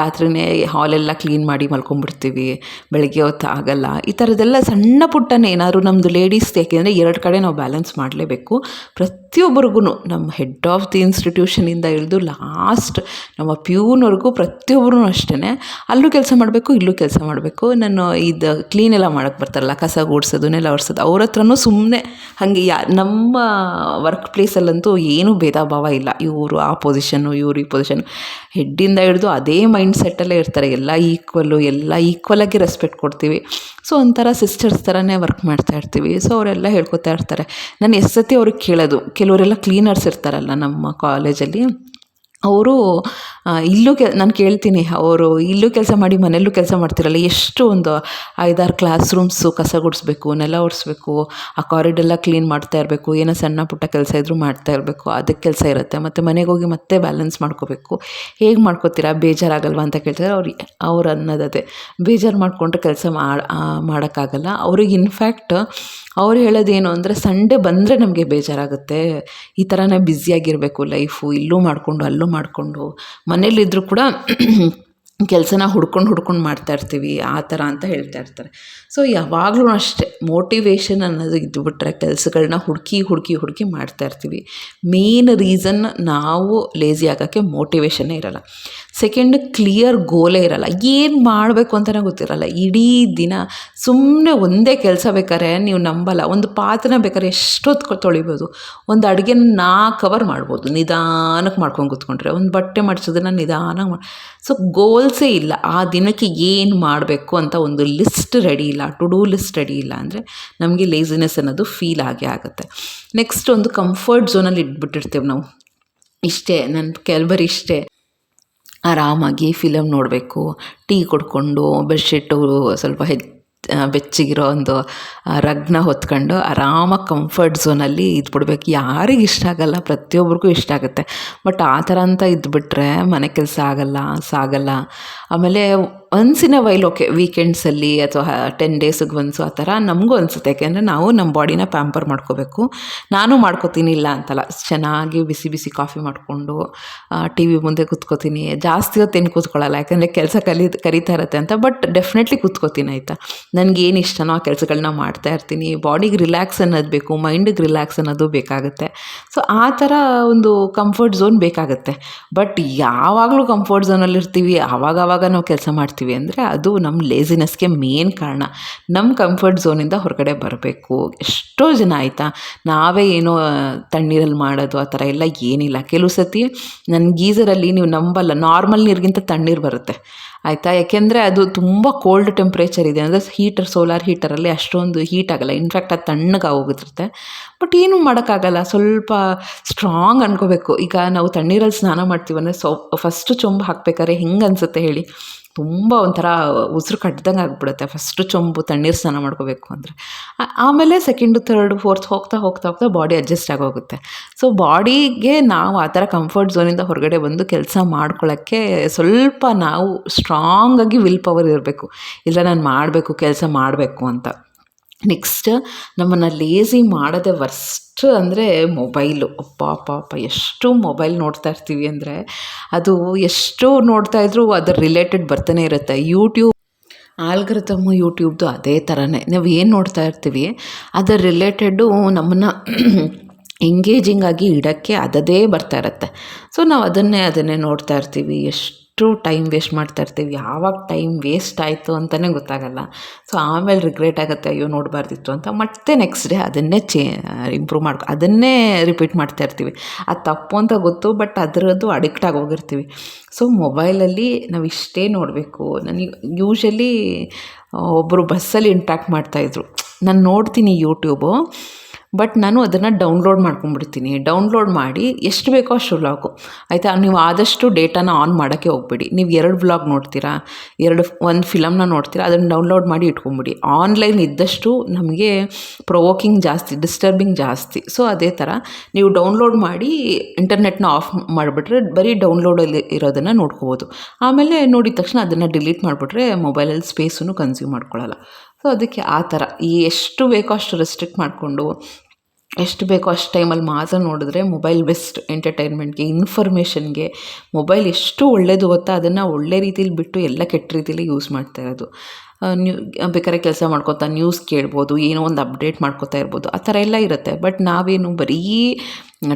ರಾತ್ರಿನೇ ಹಾಲೆಲ್ಲ ಕ್ಲೀನ್ ಮಾಡಿ ಮಲ್ಕೊಂಡ್ಬಿಡ್ತೀವಿ, ಬೆಳಗ್ಗೆ ಹೊತ್ತು ಆಗಲ್ಲ. ಈ ಥರದ್ದೆಲ್ಲ ಸಣ್ಣ ಪುಟ್ಟನೇ ಏನಾದರೂ ನಮ್ಮದು ಲೇಡೀಸ್ ಯಾಕೆಂದರೆ ಎರಡು ಕಡೆ ನಾವು ಬ್ಯಾಲೆನ್ಸ್ ಮಾಡಲೇಬೇಕು. ಪ್ರತಿಯೊಬ್ಬರಿಗೂ ನಮ್ಮ ಹೆಡ್ ಆಫ್ ದಿ ಇನ್ಸ್ಟಿಟ್ಯೂಷನಿಂದ ಹಿಡಿದು ಲಾಸ್ಟ್ ನಮ್ಮ ಪ್ಯೂನ್ವರೆಗೂ ಪ್ರತಿಯೊಬ್ಬರೂ ಅಷ್ಟೇ ಅಲ್ಲೂ ಕೆಲಸ ಮಾಡಬೇಕು, ಇಲ್ಲೂ ಕೆಲಸ ಮಾಡಬೇಕು. ನಾನು ಇದು ಕ್ಲೀನ್ ಎಲ್ಲ ಮಾಡೋಕ್ಕೆ ಬರ್ತಾರಲ್ಲ, ಕಸ ಗುಡಿಸೋದು ನೆಲ ಒರೆಸೋದು, ಅವ್ರ ಹತ್ರನೂ ಸುಮ್ಮನೆ ಹಾಗೆ ಯಾ, ನಮ್ಮ ವರ್ಕ್ ಪ್ಲೇಸಲ್ಲಂತೂ ಏನೂ ಭೇದ ಭಾವ ಇಲ್ಲ. ಇವರು ಆ ಪೊಸಿಷನ್ನು ಇವರು ಈ ಪೊಸಿಷನ್ ಹೆಡ್ಡಿಂದ ಹಿಡಿದು ಅದೇ ಮೈಂಡ್ ಸೆಟ್ಟಲ್ಲೇ ಇರ್ತಾರೆ. ಎಲ್ಲ ಈಕ್ವಲ್ಲು ಎಲ್ಲ ಈಕ್ವಲಾಗಿ ರೆಸ್ಪೆಕ್ಟ್ ಕೊಡ್ತೀವಿ. ಸೊ ಒಂಥರ ಸಿಸ್ಟರ್ಸ್ ಥರನೇ ವರ್ಕ್ ಮಾಡ್ತಾ ಇರ್ತೀವಿ. ಸೊ ಅವರೆಲ್ಲ ಹೇಳ್ಕೊತಾ ಇರ್ತಾರೆ. ನಾನು ಎಷ್ಟು ಸತಿ ಅವ್ರಿಗೆ ಕೇಳೋದು. ಕೆಲವರೆಲ್ಲ ಕ್ಲೀನರ್ಸ್ ಇರ್ತಾರಲ್ಲ ನಮ್ಮ ಕಾಲೇಜಲ್ಲಿ ಅವರು ಇಲ್ಲೂ ಕೆ, ನಾನು ಕೇಳ್ತೀನಿ, ಅವರು ಇಲ್ಲೂ ಕೆಲಸ ಮಾಡಿ ಮನೆಯಲ್ಲೂ ಕೆಲಸ ಮಾಡ್ತಿರಲ್ಲ, ಎಷ್ಟು ಒಂದು ಐದಾರು ಕ್ಲಾಸ್ ರೂಮ್ಸು ಕಸ ಗುಡಿಸ್ಬೇಕು, ನೆಲ ಒರೆಸ್ಬೇಕು, ಆ ಕಾರಿಡೆಲ್ಲ ಕ್ಲೀನ್ ಮಾಡ್ತಾ ಇರಬೇಕು, ಏನೋ ಸಣ್ಣ ಪುಟ್ಟ ಕೆಲಸ ಇದ್ದರೂ ಮಾಡ್ತಾ ಇರಬೇಕು, ಅದಕ್ಕೆ ಕೆಲಸ ಇರುತ್ತೆ, ಮತ್ತು ಮನೆಗೆ ಹೋಗಿ ಮತ್ತೆ ಬ್ಯಾಲೆನ್ಸ್ ಮಾಡ್ಕೋಬೇಕು. ಹೇಗೆ ಮಾಡ್ಕೋತೀರಾ? ಬೇಜಾರಾಗಲ್ವಾ ಅಂತ ಕೇಳ್ತಾರೆ ಅವ್ರು ಅವ್ರು ಅನ್ನೋದದೇ ಬೇಜಾರು ಮಾಡಿಕೊಂಡ್ರೆ ಕೆಲಸ ಮಾಡೋಕ್ಕಾಗಲ್ಲ. ಅವ್ರಿಗೆ ಇನ್ಫ್ಯಾಕ್ಟ್ ಅವ್ರು ಹೇಳೋದೇನು ಅಂದರೆ, ಸಂಡೇ ಬಂದರೆ ನಮಗೆ ಬೇಜಾರಾಗುತ್ತೆ. ಈ ಥರನೇ ಬ್ಯುಸಿಯಾಗಿರಬೇಕು ಲೈಫು ಇಲ್ಲೂ ಮಾಡಿಕೊಂಡು, ಅಲ್ಲೂ ಮಾಡಿಕೊಂಡು. ಮನೇಲಿದ್ದರೂ ಕೂಡ ಕೆಲಸನ ಹುಡ್ಕೊಂಡು ಹುಡ್ಕೊಂಡು ಮಾಡ್ತಾ ಇರ್ತೀವಿ, ಆ ಥರ ಅಂತ ಹೇಳ್ತಾ ಇರ್ತಾರೆ. ಸೊ ಯಾವಾಗಲೂ ಅಷ್ಟೇ ಮೋಟಿವೇಶನ್ ಅನ್ನೋದು ಇದ್ದುಬಿಟ್ರೆ ಕೆಲಸಗಳನ್ನ ಹುಡುಕಿ ಹುಡುಕಿ ಹುಡುಕಿ ಮಾಡ್ತಾ ಇರ್ತೀವಿ. ಮೇನ್ ರೀಸನ್ ನಾವು ಲೇಝಿ ಆಗೋಕ್ಕೆ ಮೋಟಿವೇಶನ್ನೇ ಇರೋಲ್ಲ. ಸೆಕೆಂಡ್ ಕ್ಲಿಯರ್ ಗೋಲೇ ಇರಲ್ಲ. ಏನು ಮಾಡಬೇಕು ಅಂತಲೇ ಗೊತ್ತಿರಲ್ಲ. ಇಡೀ ದಿನ ಸುಮ್ಮನೆ ಒಂದೇ ಕೆಲಸ ಬೇಕಾದ್ರೆ ನೀವು ನಂಬಲ್ಲ. ಒಂದು ಪಾತ್ರೆ ಬೇಕಾದ್ರೆ ಎಷ್ಟೊತ್ತು ತೊಳಿಬೋದು. ಒಂದು ಅಡುಗೆನ ನಾಲ್ಕು ಕವರ್ ಮಾಡ್ಬೋದು. ನಿಧಾನಕ್ಕೆ ಮಾಡ್ಕೊಂಡು ಕೂತ್ಕೊಂಡ್ರೆ. ಒಂದು ಬಟ್ಟೆ ಮಾಡಿಸೋದನ್ನು ನಿಧಾನಕ್ಕೆ ಮಾಡಿ. ಸೊ ಗೋಲ್ಸೇ ಇಲ್ಲ. ಆ ದಿನಕ್ಕೆ ಏನು ಮಾಡಬೇಕು ಅಂತ ಒಂದು ಲಿಸ್ಟ್ ರೆಡಿ ಇಲ್ಲ. ಟು ಡೂ ಲಿಸ್ಟ್ ರೆಡಿ ಇಲ್ಲ ಅಂದರೆ ನಮಗೆ ಲೇಸಿನೆಸ್ ಅನ್ನೋದು ಫೀಲ್ ಆಗೇ ಆಗುತ್ತೆ. ನೆಕ್ಸ್ಟ್ ಒಂದು ಕಂಫರ್ಟ್ ಝೋನಲ್ಲಿ ಇಟ್ಬಿಟ್ಟಿರ್ತೀವಿ ನಾವು. ಇಷ್ಟೇ. ನನ್ನ ಕೆಲವರು ಇಷ್ಟೇ. ಆರಾಮಾಗಿ ಫಿಲಮ್ ನೋಡಬೇಕು ಟೀ ಕುಡ್ಕೊಂಡು ಬೆಡ್ಶೀಟು ಸ್ವಲ್ಪ ಹೆಚ್ಚು ಬೆಚ್ಚಿಗಿರೋ ಒಂದು ರಗ್ನ ಹೊತ್ಕೊಂಡು ಆರಾಮಾಗಿ ಕಂಫರ್ಟ್ ಝೋನಲ್ಲಿ ಇದ್ಬಿಡ್ಬೇಕು. ಯಾರಿಗೆ ಇಷ್ಟ ಆಗಲ್ಲ, ಪ್ರತಿಯೊಬ್ರಿಗೂ ಇಷ್ಟ ಆಗುತ್ತೆ. ಬಟ್ ಆ ಥರ ಅಂತ ಇದ್ಬಿಟ್ರೆ ಮನೆ ಕೆಲಸ ಆಗಲ್ಲ, ಸಾಗಲ್ಲ. ಆಮೇಲೆ once in a while okay ವೀಕೆಂಡ್ಸಲ್ಲಿ ಅಥವಾ ಟೆನ್ ಡೇಸಿಗೆ ಒನ್ಸು ಆ ಥರ ನಮಗೂ ಅನಿಸುತ್ತೆ. ಯಾಕೆಂದರೆ ನಾವು ನಮ್ಮ ಬಾಡಿನ ಪ್ಯಾಂಪರ್ ಮಾಡ್ಕೋಬೇಕು. ನಾನು ಮಾಡ್ಕೋತೀನಿ ಇಲ್ಲ ಅಂತಲ್ಲ. ಚೆನ್ನಾಗಿ ಬಿಸಿ ಬಿಸಿ ಕಾಫಿ ಮಾಡಿಕೊಂಡು ಟಿ ವಿ ಮುಂದೆ ಕೂತ್ಕೋತೀನಿ. ಜಾಸ್ತಿ ಹೊತ್ತೇನು ಕೂತ್ಕೊಳ್ಳಲ್ಲ. ಯಾಕಂದರೆ ಕೆಲಸ ಕಲಿ, ಕರಿತಾ ಇರುತ್ತೆ ಅಂತ. ಬಟ್ ಡೆಫಿನೆಟ್ಲಿ ಕೂತ್ಕೋತೀನಿ ಆಯಿತಾ. ಏನು ಇಷ್ಟನೋ ಆ ಕೆಲಸಗಳನ್ನ ಮಾಡ್ತಾ ಇರ್ತೀನಿ. ಬಾಡಿಗೆ ರಿಲ್ಯಾಕ್ಸ್ ಅನ್ನೋದು ಬೇಕು. ಮೈಂಡಿಗೆ ರಿಲ್ಯಾಕ್ಸ್ ಅನ್ನೋದು ಬೇಕಾಗುತ್ತೆ. ಸೊ ಆ ಥರ ಒಂದು ಕಂಫರ್ಟ್ ಝೋನ್ ಬೇಕಾಗುತ್ತೆ. ಬಟ್ ಯಾವಾಗಲೂ ಕಂಫರ್ಟ್ ಝೋನಲ್ಲಿ ಇರ್ತೀವಿ ಆವಾಗ ಆವಾಗ ನಾವು ಕೆಲಸ ಮಾಡ್ತೀವಿ. ಅಂದರೆ ಅದು ನಮ್ಮ ಲೇಸಿನೆಸ್ಗೆ ಮೇನ್ ಕಾರಣ. ನಮ್ಮ ಕಂಫರ್ಟ್ ಝೋನಿಂದ ಹೊರಗಡೆ ಬರಬೇಕು. ಎಷ್ಟೋ ಜನ ಆಯಿತಾ, ನಾವೇ ಏನೋ ತಣ್ಣೀರಲ್ಲಿ ಮಾಡೋದು, ಆ ಥರ ಎಲ್ಲ ಏನಿಲ್ಲ. ಕೆಲವು ಸತಿ ನನ್ನ ಗೀಸರಲ್ಲಿ ನೀವು ನಂಬಲ್ಲ ನಾರ್ಮಲ್ ನೀರಿಗಿಂತ ತಣ್ಣೀರು ಬರುತ್ತೆ. ಆಯಿತಾ? ಯಾಕೆಂದರೆ ಅದು ತುಂಬ ಕೋಲ್ಡ್ ಟೆಂಪ್ರೇಚರ್ ಇದೆ. ಅಂದರೆ ಹೀಟರ್ ಸೋಲಾರ್ ಹೀಟರಲ್ಲಿ ಅಷ್ಟೊಂದು ಹೀಟ್ ಆಗಲ್ಲ. ಇನ್ಫ್ಯಾಕ್ಟ್ ಅದು ತಣ್ಣಗೆ ಬಟ್ ಏನೂ ಮಾಡೋಕ್ಕಾಗಲ್ಲ. ಸ್ವಲ್ಪ ಸ್ಟ್ರಾಂಗ್ ಅನ್ಕೋಬೇಕು. ಈಗ ನಾವು ತಣ್ಣೀರಲ್ಲಿ ಸ್ನಾನ ಮಾಡ್ತೀವಂದರೆ ಸೊ ಫಸ್ಟು ಚೊಂಬು ಹಾಕ್ಬೇಕಾದ್ರೆ ಹೆಂಗೆ ಅನಿಸುತ್ತೆ ಹೇಳಿ? ತುಂಬ ಒಂಥರ ಉಸಿರು ಕಟ್ಟಿದಂಗೆ ಆಗಿಬಿಡುತ್ತೆ. ಫಸ್ಟು ಚೊಂಬು, ತಣ್ಣೀರು ಸ್ನಾನ ಮಾಡ್ಕೋಬೇಕು ಅಂದರೆ. ಆಮೇಲೆ ಸೆಕೆಂಡು ಥರ್ಡ್ ಫೋರ್ತ್ ಹೋಗ್ತಾ ಹೋಗ್ತಾ ಹೋಗ್ತಾ ಬಾಡಿ ಅಡ್ಜಸ್ಟ್ ಆಗೋಗುತ್ತೆ. ಸೊ ಬಾಡಿಗೆ ನಾವು ಆ ಥರ ಕಂಫರ್ಟ್ ಝೋನಿಂದ ಹೊರಗಡೆ ಬಂದು ಕೆಲಸ ಮಾಡ್ಕೊಳ್ಳೋಕ್ಕೆ ಸ್ವಲ್ಪ ನಾವು ಸ್ಟ್ರಾಂಗಾಗಿ ವಿಲ್ ಪವರ್ ಇರಬೇಕು. ಇಲ್ಲ ನಾನು ಮಾಡಬೇಕು, ಕೆಲಸ ಮಾಡಬೇಕು ಅಂತ. ನೆಕ್ಸ್ಟ್ ನಮ್ಮನ್ನು ಲೇಸಿ ಮಾಡೋದೇ ವರ್ಸ್ಟ್ ಅಂದರೆ ಮೊಬೈಲು ಅಪ್ಪ ಅಪ್ಪ ಎಷ್ಟು ಮೊಬೈಲ್ ನೋಡ್ತಾ ಇರ್ತೀವಿ ಅಂದರೆ ಅದು ಎಷ್ಟು ನೋಡ್ತಾ ಇದ್ರೂ ಅದರ ರಿಲೇಟೆಡ್ ಬರ್ತಾನೆ ಇರುತ್ತೆ. ಯೂಟ್ಯೂಬ್ ಆಲ್ಗ್ರತಮ್ಮು ಯೂಟ್ಯೂಬ್ದು ಅದೇ ಥರನೇ ನಾವು ಏನು ನೋಡ್ತಾ ಇರ್ತೀವಿ ಅದರ ರಿಲೇಟೆಡ್ಡು ನಮ್ಮನ್ನು ಎಂಗೇಜಿಂಗ್ ಆಗಿ ಇಡೋಕ್ಕೆ ಅದದೇ ಬರ್ತಾ ಇರುತ್ತೆ. ಸೊ ನಾವು ಅದನ್ನೇ ಅದನ್ನೇ ನೋಡ್ತಾ ಇರ್ತೀವಿ. ಎಷ್ಟು ಟೈಮ್ ವೇಸ್ಟ್ ಮಾಡ್ತಾ ಇರ್ತೀವಿ. ಯಾವಾಗ ಟೈಮ್ ವೇಸ್ಟ್ ಆಯಿತು ಅಂತಲೇ ಗೊತ್ತಾಗಲ್ಲ. ಸೊ ಆಮೇಲೆ ರಿಗ್ರೆಟ್ ಆಗುತ್ತೆ, ಅಯ್ಯೋ, ನೋಡಬಾರ್ದಿತ್ತು ಅಂತ. ಮತ್ತೆ ನೆಕ್ಸ್ಟ್ ಡೇ ಅದನ್ನೇ ಚೇ ಇಂಪ್ರೂವ್ ಮಾಡ್ಕೊ, ಅದನ್ನೇ ರಿಪೀಟ್ ಮಾಡ್ತಾ ಇರ್ತೀವಿ. ಅದು ತಪ್ಪು ಅಂತ ಗೊತ್ತು ಬಟ್ ಅದರದ್ದು ಅಡಿಕ್ಟ್ ಆಗಿ ಹೋಗಿರ್ತೀವಿ. ಸೊ ಮೊಬೈಲಲ್ಲಿ ನಾವು ಇಷ್ಟೇ ನೋಡಬೇಕು. ನನಗೆ ಯೂಶ್ವಲಿ ಒಬ್ಬರು ಬಸ್ಸಲ್ಲಿ ಇಂಟ್ರ್ಯಾಕ್ಟ್ ಮಾಡ್ತಾಯಿದ್ರು ನಾನು ನೋಡ್ತೀನಿ ಯೂಟ್ಯೂಬು ಬಟ್ ನಾನು ಅದನ್ನು ಡೌನ್ಲೋಡ್ ಮಾಡ್ಕೊಂಡ್ಬಿಡ್ತೀನಿ. ಡೌನ್ಲೋಡ್ ಮಾಡಿ ಎಷ್ಟು ಬೇಕೋ ಅಷ್ಟು ವ್ಲಾಗು ಆಯಿತಾ? ನೀವು ಆದಷ್ಟು ಡೇಟಾನ ಆನ್ ಮಾಡೋಕ್ಕೆ ಹೋಗ್ಬೇಡಿ. ನೀವು ಎರಡು ವ್ಲಾಗ್ ನೋಡ್ತೀರಾ? ಎರಡು ಒಂದು ಫಿಲಮ್ನ ನೋಡ್ತೀರಾ? ಅದನ್ನು ಡೌನ್ಲೋಡ್ ಮಾಡಿ ಇಟ್ಕೊಂಬಿಡಿ ಆನ್ಲೈನ್ ಇದ್ದಷ್ಟು ನಮಗೆ ಪ್ರೊವೋಕಿಂಗ್ ಜಾಸ್ತಿ ಡಿಸ್ಟರ್ಬಿಂಗ್ ಜಾಸ್ತಿ. ಸೊ ಅದೇ ಥರ ನೀವು ಡೌನ್ಲೋಡ್ ಮಾಡಿ ಇಂಟರ್ನೆಟ್ನ ಆಫ್ ಮಾಡಿಬಿಟ್ರೆ ಬರೀ ಡೌನ್ಲೋಡಲ್ಲಿ ಇರೋದನ್ನು ನೋಡ್ಕೋಬೋದು. ಆಮೇಲೆ ನೋಡಿದ ತಕ್ಷಣ ಅದನ್ನು ಡಿಲೀಟ್ ಮಾಡಿಬಿಟ್ರೆ ಮೊಬೈಲಲ್ಲಿ ಸ್ಪೇಸನ್ನು ಕನ್ಸ್ಯೂಮ್ ಮಾಡ್ಕೊಳ್ಳಲ್ಲ. ಸೊ ಅದಕ್ಕೆ ಆ ಥರ ಈ ಎಷ್ಟು ಬೇಕೋ ಅಷ್ಟು ರೆಸ್ಟ್ರಿಕ್ಟ್ ಮಾಡಿಕೊಂಡು ಎಷ್ಟು ಬೇಕೋ ಅಷ್ಟು ಟೈಮಲ್ಲಿ ಮಾತ್ರ ನೋಡಿದ್ರೆ ಮೊಬೈಲ್ ಬೆಸ್ಟ್ ಎಂಟರ್ಟೈನ್ಮೆಂಟ್ಗೆ, ಇನ್ಫಾರ್ಮೇಷನ್ಗೆ. ಮೊಬೈಲ್ ಎಷ್ಟು ಒಳ್ಳೇದು ಗೊತ್ತಾ? ಅದನ್ನು ಒಳ್ಳೆ ರೀತಿಲಿ ಬಿಟ್ಟು ಎಲ್ಲ ಕೆಟ್ಟ ರೀತಿಲಿ ಯೂಸ್ ಮಾಡ್ತಾ ಇರೋದು. ನ್ಯೂ, ಬೇಕಾದ್ರೆ ಕೆಲಸ ಮಾಡ್ಕೊತಾ, ನ್ಯೂಸ್ ಕೇಳ್ಬೋದು, ಏನೋ ಒಂದು ಅಪ್ಡೇಟ್ ಮಾಡ್ಕೋತಾ ಇರ್ಬೋದು, ಆ ಥರ ಎಲ್ಲ ಇರುತ್ತೆ. ಬಟ್ ನಾವೇನು ಬರೀ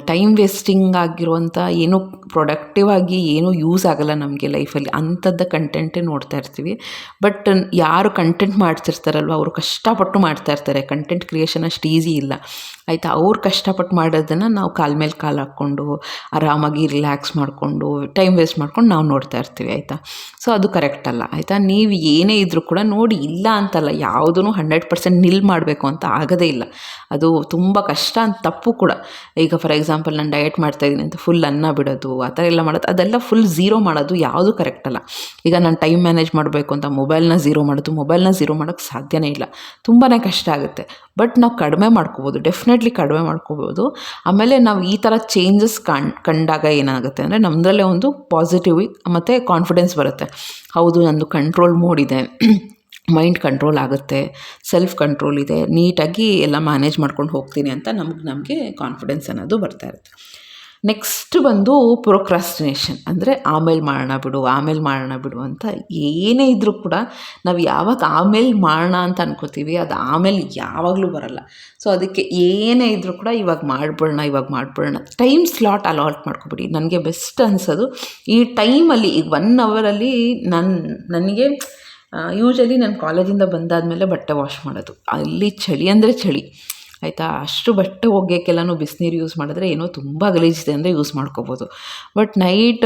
ಟೈಮ್ ವೇಸ್ಟಿಂಗ್ ಆಗಿರುವಂಥ ಏನೂ ಪ್ರೊಡಕ್ಟಿವ್ ಆಗಿ ಏನೂ ಯೂಸ್ ಆಗೋಲ್ಲ ನಮಗೆ ಲೈಫಲ್ಲಿ ಅಂಥದ್ದು ಕಂಟೆಂಟೇ ನೋಡ್ತಾ ಇರ್ತೀವಿ. ಬಟ್ ಯಾರು ಕಂಟೆಂಟ್ ಮಾಡ್ತಿರ್ತಾರಲ್ವ, ಅವರು ಕಷ್ಟಪಟ್ಟು ಮಾಡ್ತಾ ಇರ್ತಾರೆ. ಕಂಟೆಂಟ್ ಕ್ರಿಯೇಷನ್ ಅಷ್ಟು ಈಸಿ ಇಲ್ಲ. ಆಯಿತಾ, ಅವ್ರು ಕಷ್ಟಪಟ್ಟು ಮಾಡೋದನ್ನು ನಾವು ಕಾಲ ಮೇಲೆ ಕಾಲು ಹಾಕ್ಕೊಂಡು, ಆರಾಮಾಗಿ ರಿಲ್ಯಾಕ್ಸ್ ಮಾಡಿಕೊಂಡು ಟೈಮ್ ವೇಸ್ಟ್ ಮಾಡ್ಕೊಂಡು ನಾವು ನೋಡ್ತಾ ಇರ್ತೀವಿ, ಆಯಿತಾ. ಸೊ ಅದು ಕರೆಕ್ಟ್ ಅಲ್ಲ, ಆಯಿತಾ. ನೀವು ಏನೇ ಇದ್ದರೂ ಕೂಡ ನೋಡಿ, ಇಲ್ಲ ಅಂತಲ್ಲ ಯಾವುದೂ ಹಂಡ್ರೆಡ್ ಪರ್ಸೆಂಟ್ ನಿಲ್ ಮಾಡಬೇಕು ಅಂತ ಆಗೋದೇ ಇಲ್ಲ. ಅದು ತುಂಬ ಕಷ್ಟ ಅಂತ ತಪ್ಪು ಕೂಡ. ಈಗ ಫಾರ್ ಎಕ್ಸಾಂಪಲ್ ನಾನು ಡಯಟ್ ಮಾಡ್ತಾಯಿದ್ದೀನಿ ಅಂತ ಫುಲ್ ಅನ್ನ ಬಿಡೋದು, ಆ ಥರ ಎಲ್ಲ ಮಾಡೋದು, ಅದೆಲ್ಲ ಫುಲ್ ಝೀರೋ ಮಾಡೋದು ಯಾವುದು ಕರೆಕ್ಟ್ ಅಲ್ಲ. ಈಗ ನಾನು ಟೈಮ್ ಮ್ಯಾನೇಜ್ ಮಾಡಬೇಕು ಅಂತ ಮೊಬೈಲ್ನ ಝೀರೋ ಮಾಡೋದು ಮೊಬೈಲ್ನ ಝೀರೋ ಮಾಡೋಕ್ಕೆ ಸಾಧ್ಯನೇ ಇಲ್ಲ. ತುಂಬಾ ಕಷ್ಟ ಆಗುತ್ತೆ. ಬಟ್ ನಾವು ಕಡಿಮೆ ಮಾಡ್ಕೋಬೋದು ಡೆಫಿನೆಟ್ಲಿ ಕಡಿಮೆ ಮಾಡ್ಕೋಬೋದು. ಆಮೇಲೆ ನಾವು ಈ ಥರ ಚೇಂಜಸ್ ಕಂಡು, ಕಂಡಾಗ ಏನಾಗುತ್ತೆ ಅಂದರೆ ನಮ್ಮದ್ರಲ್ಲೇ ಒಂದು ಪಾಸಿಟಿವ್ ಮತ್ತು ಕಾನ್ಫಿಡೆನ್ಸ್ ಬರುತ್ತೆ. ಹೌದು, ನಂದು ಕಂಟ್ರೋಲ್ ಮೋಡ್ ಇದೆ. ಮೈಂಡ್ ಕಂಟ್ರೋಲ್ ಆಗುತ್ತೆ, ಸೆಲ್ಫ್ ಕಂಟ್ರೋಲ್ ಇದೆ, ನೀಟಾಗಿ ಎಲ್ಲ ಮ್ಯಾನೇಜ್ ಮಾಡ್ಕೊಂಡು ಹೋಗ್ತೀನಿ ಅಂತ ನಮ್ಗೆ ನಮಗೆ ಕಾನ್ಫಿಡೆನ್ಸ್ ಅನ್ನೋದು ಬರ್ತಾ ಇರುತ್ತೆ. ನೆಕ್ಸ್ಟ್ ಬಂದು ಪ್ರೊಕ್ರಾಸ್ಟಿನೇಷನ್ ಅಂದರೆ ಆಮೇಲೆ ಮಾಡೋಣ ಬಿಡು, ಆಮೇಲೆ ಮಾಡೋಣ ಬಿಡು ಅಂತ ಏನೇ ಇದ್ದರೂ ಕೂಡ ನಾವು ಯಾವಾಗ ಆಮೇಲೆ ಮಾಡೋಣ ಅಂತ ಅನ್ಕೋತೀವಿ, ಅದು ಆಮೇಲೆ ಯಾವಾಗಲೂ ಬರಲ್ಲ. ಸೊ ಅದಕ್ಕೆ ಏನೇ ಇದ್ದರೂ ಕೂಡ ಇವಾಗ ಮಾಡ್ಬಿಡೋಣ ಇವಾಗ ಮಾಡ್ಬಿಡೋಣ. ಟೈಮ್ ಸ್ಲಾಟ್ ಅಲಾಟ್ ಮಾಡ್ಕೊಬಿಡಿ. ನನಗೆ ಬೆಸ್ಟ್ ಅನ್ಸೋದು ಈ ಟೈಮಲ್ಲಿ ಈಗ ಒನ್ ಅವರಲ್ಲಿ ನನ್ನ ನನಗೆ ಯೂಶ್ವಲಿ ನಾನು ಕಾಲೇಜಿಂದ ಬಂದಾದಮೇಲೆ ಬಟ್ಟೆ ವಾಶ್ ಮಾಡೋದು. ಅಲ್ಲಿ ಚಳಿ ಅಂದರೆ ಚಳಿ. ಆಯಿತಾ? ಅಷ್ಟು ಬಟ್ಟೆ ಒಗೆಯೋಕ್ಕೆಲ್ಲನೂ ಬಿಸಿನೀರು ಯೂಸ್ ಮಾಡಿದ್ರೆ ಏನೋ ತುಂಬ ಗಲೀಜಿದೆ ಅಂದರೆ ಯೂಸ್ ಮಾಡ್ಕೋಬೋದು. ಬಟ್ ನೈಟ್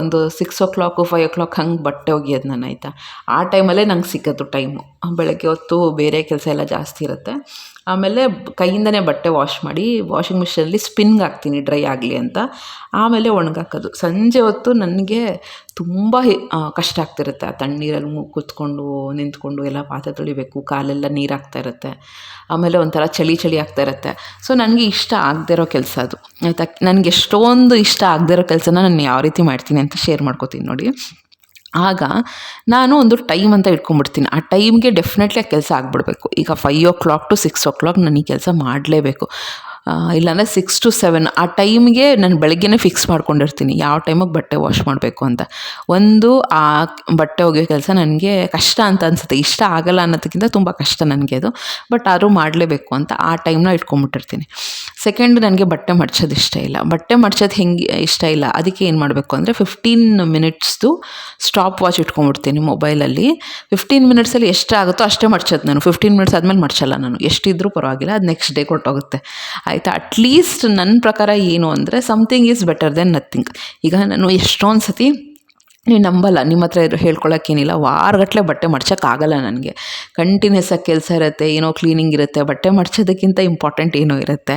ಒಂದು ಸಿಕ್ಸ್ ಓ ಕ್ಲಾಕು ಫೈವ್ ಓ ಕ್ಲಾಕ್ ಹಂಗೆ ಬಟ್ಟೆ ಒಗೆಯೋದು ನಾನು, ಆಯಿತಾ? ಆ ಟೈಮಲ್ಲೇ ನಂಗೆ ಸಿಕ್ಕತ್ತು ಟೈಮು ಬೆಳಗ್ಗೆ ಹೊತ್ತು ಬೇರೆ ಕೆಲಸ ಎಲ್ಲ ಜಾಸ್ತಿ ಇರುತ್ತೆ. ಆಮೇಲೆ ಕೈಯಿಂದನೇ ಬಟ್ಟೆ ವಾಶ್ ಮಾಡಿ ವಾಷಿಂಗ್ ಮಿಷಿನಲ್ಲಿ ಸ್ಪಿನ್ಗೆ ಹಾಕ್ತೀನಿ ಡ್ರೈ ಆಗಲಿ ಅಂತ. ಆಮೇಲೆ ಒಣಗಾಕೋದು. ಸಂಜೆ ಹೊತ್ತು ನನಗೆ ತುಂಬ ಕಷ್ಟ ಆಗ್ತಿರುತ್ತೆ. ಆ ತಣ್ಣೀರಲ್ಲಿ ಕೂತ್ಕೊಂಡು, ನಿಂತ್ಕೊಂಡು ಎಲ್ಲ ಪಾತ್ರೆ ತೊಳಿಬೇಕು, ಕಾಲೆಲ್ಲ ನೀರು ಆಗ್ತಾ ಇರುತ್ತೆ. ಆಮೇಲೆ ಒಂಥರ ಚಳಿ ಚಳಿ ಆಗ್ತಾ ಇರುತ್ತೆ. ಸೊ ನನಗೆ ಇಷ್ಟ ಆಗದೇ ಇರೋ ಕೆಲಸ ಅದು. ಆಯಿತಾ? ನನಗೆ ಎಷ್ಟೊಂದು ಇಷ್ಟ ಆಗದೇ ಇರೋ ಕೆಲಸನ ನಾನು ಯಾವ ರೀತಿ ಮಾಡ್ತೀನಿ ಅಂತ ಶೇರ್ ಮಾಡ್ಕೋತೀನಿ ನೋಡಿ. ಆಗ ನಾನು ಒಂದು ಟೈಮ್ ಅಂತ ಇಟ್ಕೊಂಡ್ಬಿಡ್ತೀನಿ. ಆ ಟೈಮ್ಗೆ ಡೆಫಿನೆಟ್ಲಿ ಆ ಕೆಲಸ ಆಗಿಬಿಡ್ಬೇಕು. ಈಗ five o'clock to six o'clock ನಾನು ಈ ಕೆಲಸ ಮಾಡಲೇಬೇಕು. ಇಲ್ಲಾಂದರೆ ಸಿಕ್ಸ್ ಟು ಸೆವೆನ್ ಆ ಟೈಮ್ಗೆ ನಾನು ಬೆಳಗ್ಗೆನೇ ಫಿಕ್ಸ್ ಮಾಡ್ಕೊಂಡಿರ್ತೀನಿ. ಯಾವ ಟೈಮಿಗೆ ಬಟ್ಟೆ ವಾಶ್ ಮಾಡಬೇಕು ಅಂತ. ಒಂದು, ಆ ಬಟ್ಟೆ ಒಗೆಯೋ ಕೆಲಸ ನನಗೆ ಕಷ್ಟ ಅಂತ ಅನ್ಸುತ್ತೆ. ಇಷ್ಟ ಆಗಲ್ಲ ಅನ್ನೋದಕ್ಕಿಂತ ತುಂಬ ಕಷ್ಟ ನನಗೆ ಅದು. ಬಟ್ ಆದರೂ ಮಾಡಲೇಬೇಕು ಅಂತ ಆ ಟೈಮ್ನ ಇಟ್ಕೊಂಡ್ಬಿಟ್ಟಿರ್ತೀನಿ. ಸೆಕೆಂಡ್ ನನಗೆ ಬಟ್ಟೆ ಮಡ್ಚೋದು ಇಷ್ಟ ಇಲ್ಲ. ಬಟ್ಟೆ ಮಡ್ಚೋದು ಹೆಂಗೆ ಇಷ್ಟ ಇಲ್ಲ. ಅದಕ್ಕೆ ಏನು ಮಾಡಬೇಕು ಅಂದರೆ ಫಿಫ್ಟೀನ್ ಮಿನಿಟ್ಸ್ದು ಸ್ಟಾಪ್ ವಾಚ್ ಇಟ್ಕೊಂಡ್ಬಿಡ್ತೀನಿ ಮೊಬೈಲಲ್ಲಿ ಫಿಫ್ಟೀನ್ ಮಿನಿಟ್ಸಲ್ಲಿ ಎಷ್ಟಾಗುತ್ತೋ ಅಷ್ಟೇ ಮಡ್ಚೋದು ನಾನು. ಫಿಫ್ಟೀನ್ ಮಿನಿಟ್ಸ್ ಆದಮೇಲೆ ಮಡ್ಚಲ್ಲ ನಾನು. ಎಷ್ಟಿದ್ರೂ ಪರವಾಗಿಲ್ಲ, ಅದು ನೆಕ್ಸ್ಟ್ ಡೇ ಕೊಟ್ಟೋಗುತ್ತೆ. ಆಯಿತಾ? ಅಟ್ಲೀಸ್ಟ್ ನನ್ನ ಪ್ರಕಾರ ಏನು ಅಂದರೆ something is better then nothing ಈಗ ನಾನು ಎಷ್ಟೊಂದು ಸತಿ ನೀವು ನಂಬಲ್ಲ ನಿಮ್ಮ ಹತ್ರ ಹೇಳ್ಕೊಳ್ಳೋಕ್ಕೇನಿಲ್ಲ ವಾರಗಟ್ಟಲೆ ಬಟ್ಟೆ ಮಡ್ಚೋಕ್ಕಾಗಲ್ಲ ನನಗೆ. ಕಂಟಿನ್ಯೂಸ್ ಆಗಿ ಕೆಲಸ ಇರುತ್ತೆ, ಏನೋ ಕ್ಲೀನಿಂಗ್ ಇರುತ್ತೆ, ಬಟ್ಟೆ ಮಡ್ಚೋದಕ್ಕಿಂತ ಇಂಪಾರ್ಟೆಂಟ್ ಏನೋ ಇರುತ್ತೆ.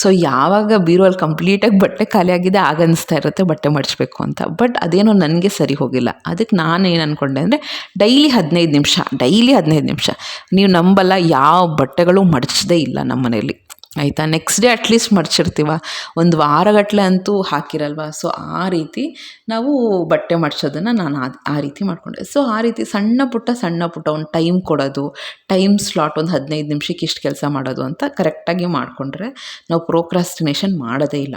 ಸೊ ಯಾವಾಗ ಬೀರುವಲ್ಲಿ ಕಂಪ್ಲೀಟಾಗಿ ಬಟ್ಟೆ ಖಾಲಿಯಾಗಿದೆ ಆಗ ಅನಿಸ್ತಾ ಇರುತ್ತೆ ಬಟ್ಟೆ ಮಡಿಸ್ಬೇಕು ಅಂತ. ಬಟ್ ಅದೇನೋ ನನಗೆ ಸರಿ ಹೋಗಿಲ್ಲ. ಅದಕ್ಕೆ ನಾನು ಏನು ಅಂದ್ಕೊಂಡೆ ಅಂದರೆ ಡೈಲಿ ಹದಿನೈದು ನಿಮಿಷ ಡೈಲಿ ಹದಿನೈದು ನಿಮಿಷ. ನೀವು ನಂಬಲ್ಲ, ಯಾವ ಬಟ್ಟೆಗಳು ಮಡಚದೇ ಇಲ್ಲ ನಮ್ಮ ಮನೇಲಿ. ಆಯಿತಾ? ನೆಕ್ಸ್ಟ್ ಡೇ ಅಟ್ಲೀಸ್ಟ್ ಮಡ್ಚಿರ್ತೀವ. ಒಂದು ವಾರಗಟ್ಟಲೆ ಅಂತೂ ಹಾಕಿರಲ್ವ? ಸೊ ಆ ರೀತಿ ನಾವು ಬಟ್ಟೆ ಮಡ್ಚೋದನ್ನು ನಾನು ಆ ಆ ರೀತಿ ಮಾಡಿಕೊಂಡೆ. ಸೊ ಆ ರೀತಿ ಸಣ್ಣ ಪುಟ್ಟ ಸಣ್ಣ ಪುಟ್ಟ ಒಂದು ಟೈಮ್ ಕೊಡೋದು ಟೈಮ್ ಸ್ಲಾಟ್ ಒಂದು ಹದಿನೈದು ನಿಮಿಷಕ್ಕೆ ಇಷ್ಟು ಕೆಲಸ ಮಾಡೋದು ಅಂತ ಕರೆಕ್ಟಾಗಿ ಮಾಡಿಕೊಂಡ್ರೆ ನಾವು ಪ್ರೋಕ್ರಾಸ್ಟಿನೇಷನ್ ಮಾಡೋದೇ ಇಲ್ಲ.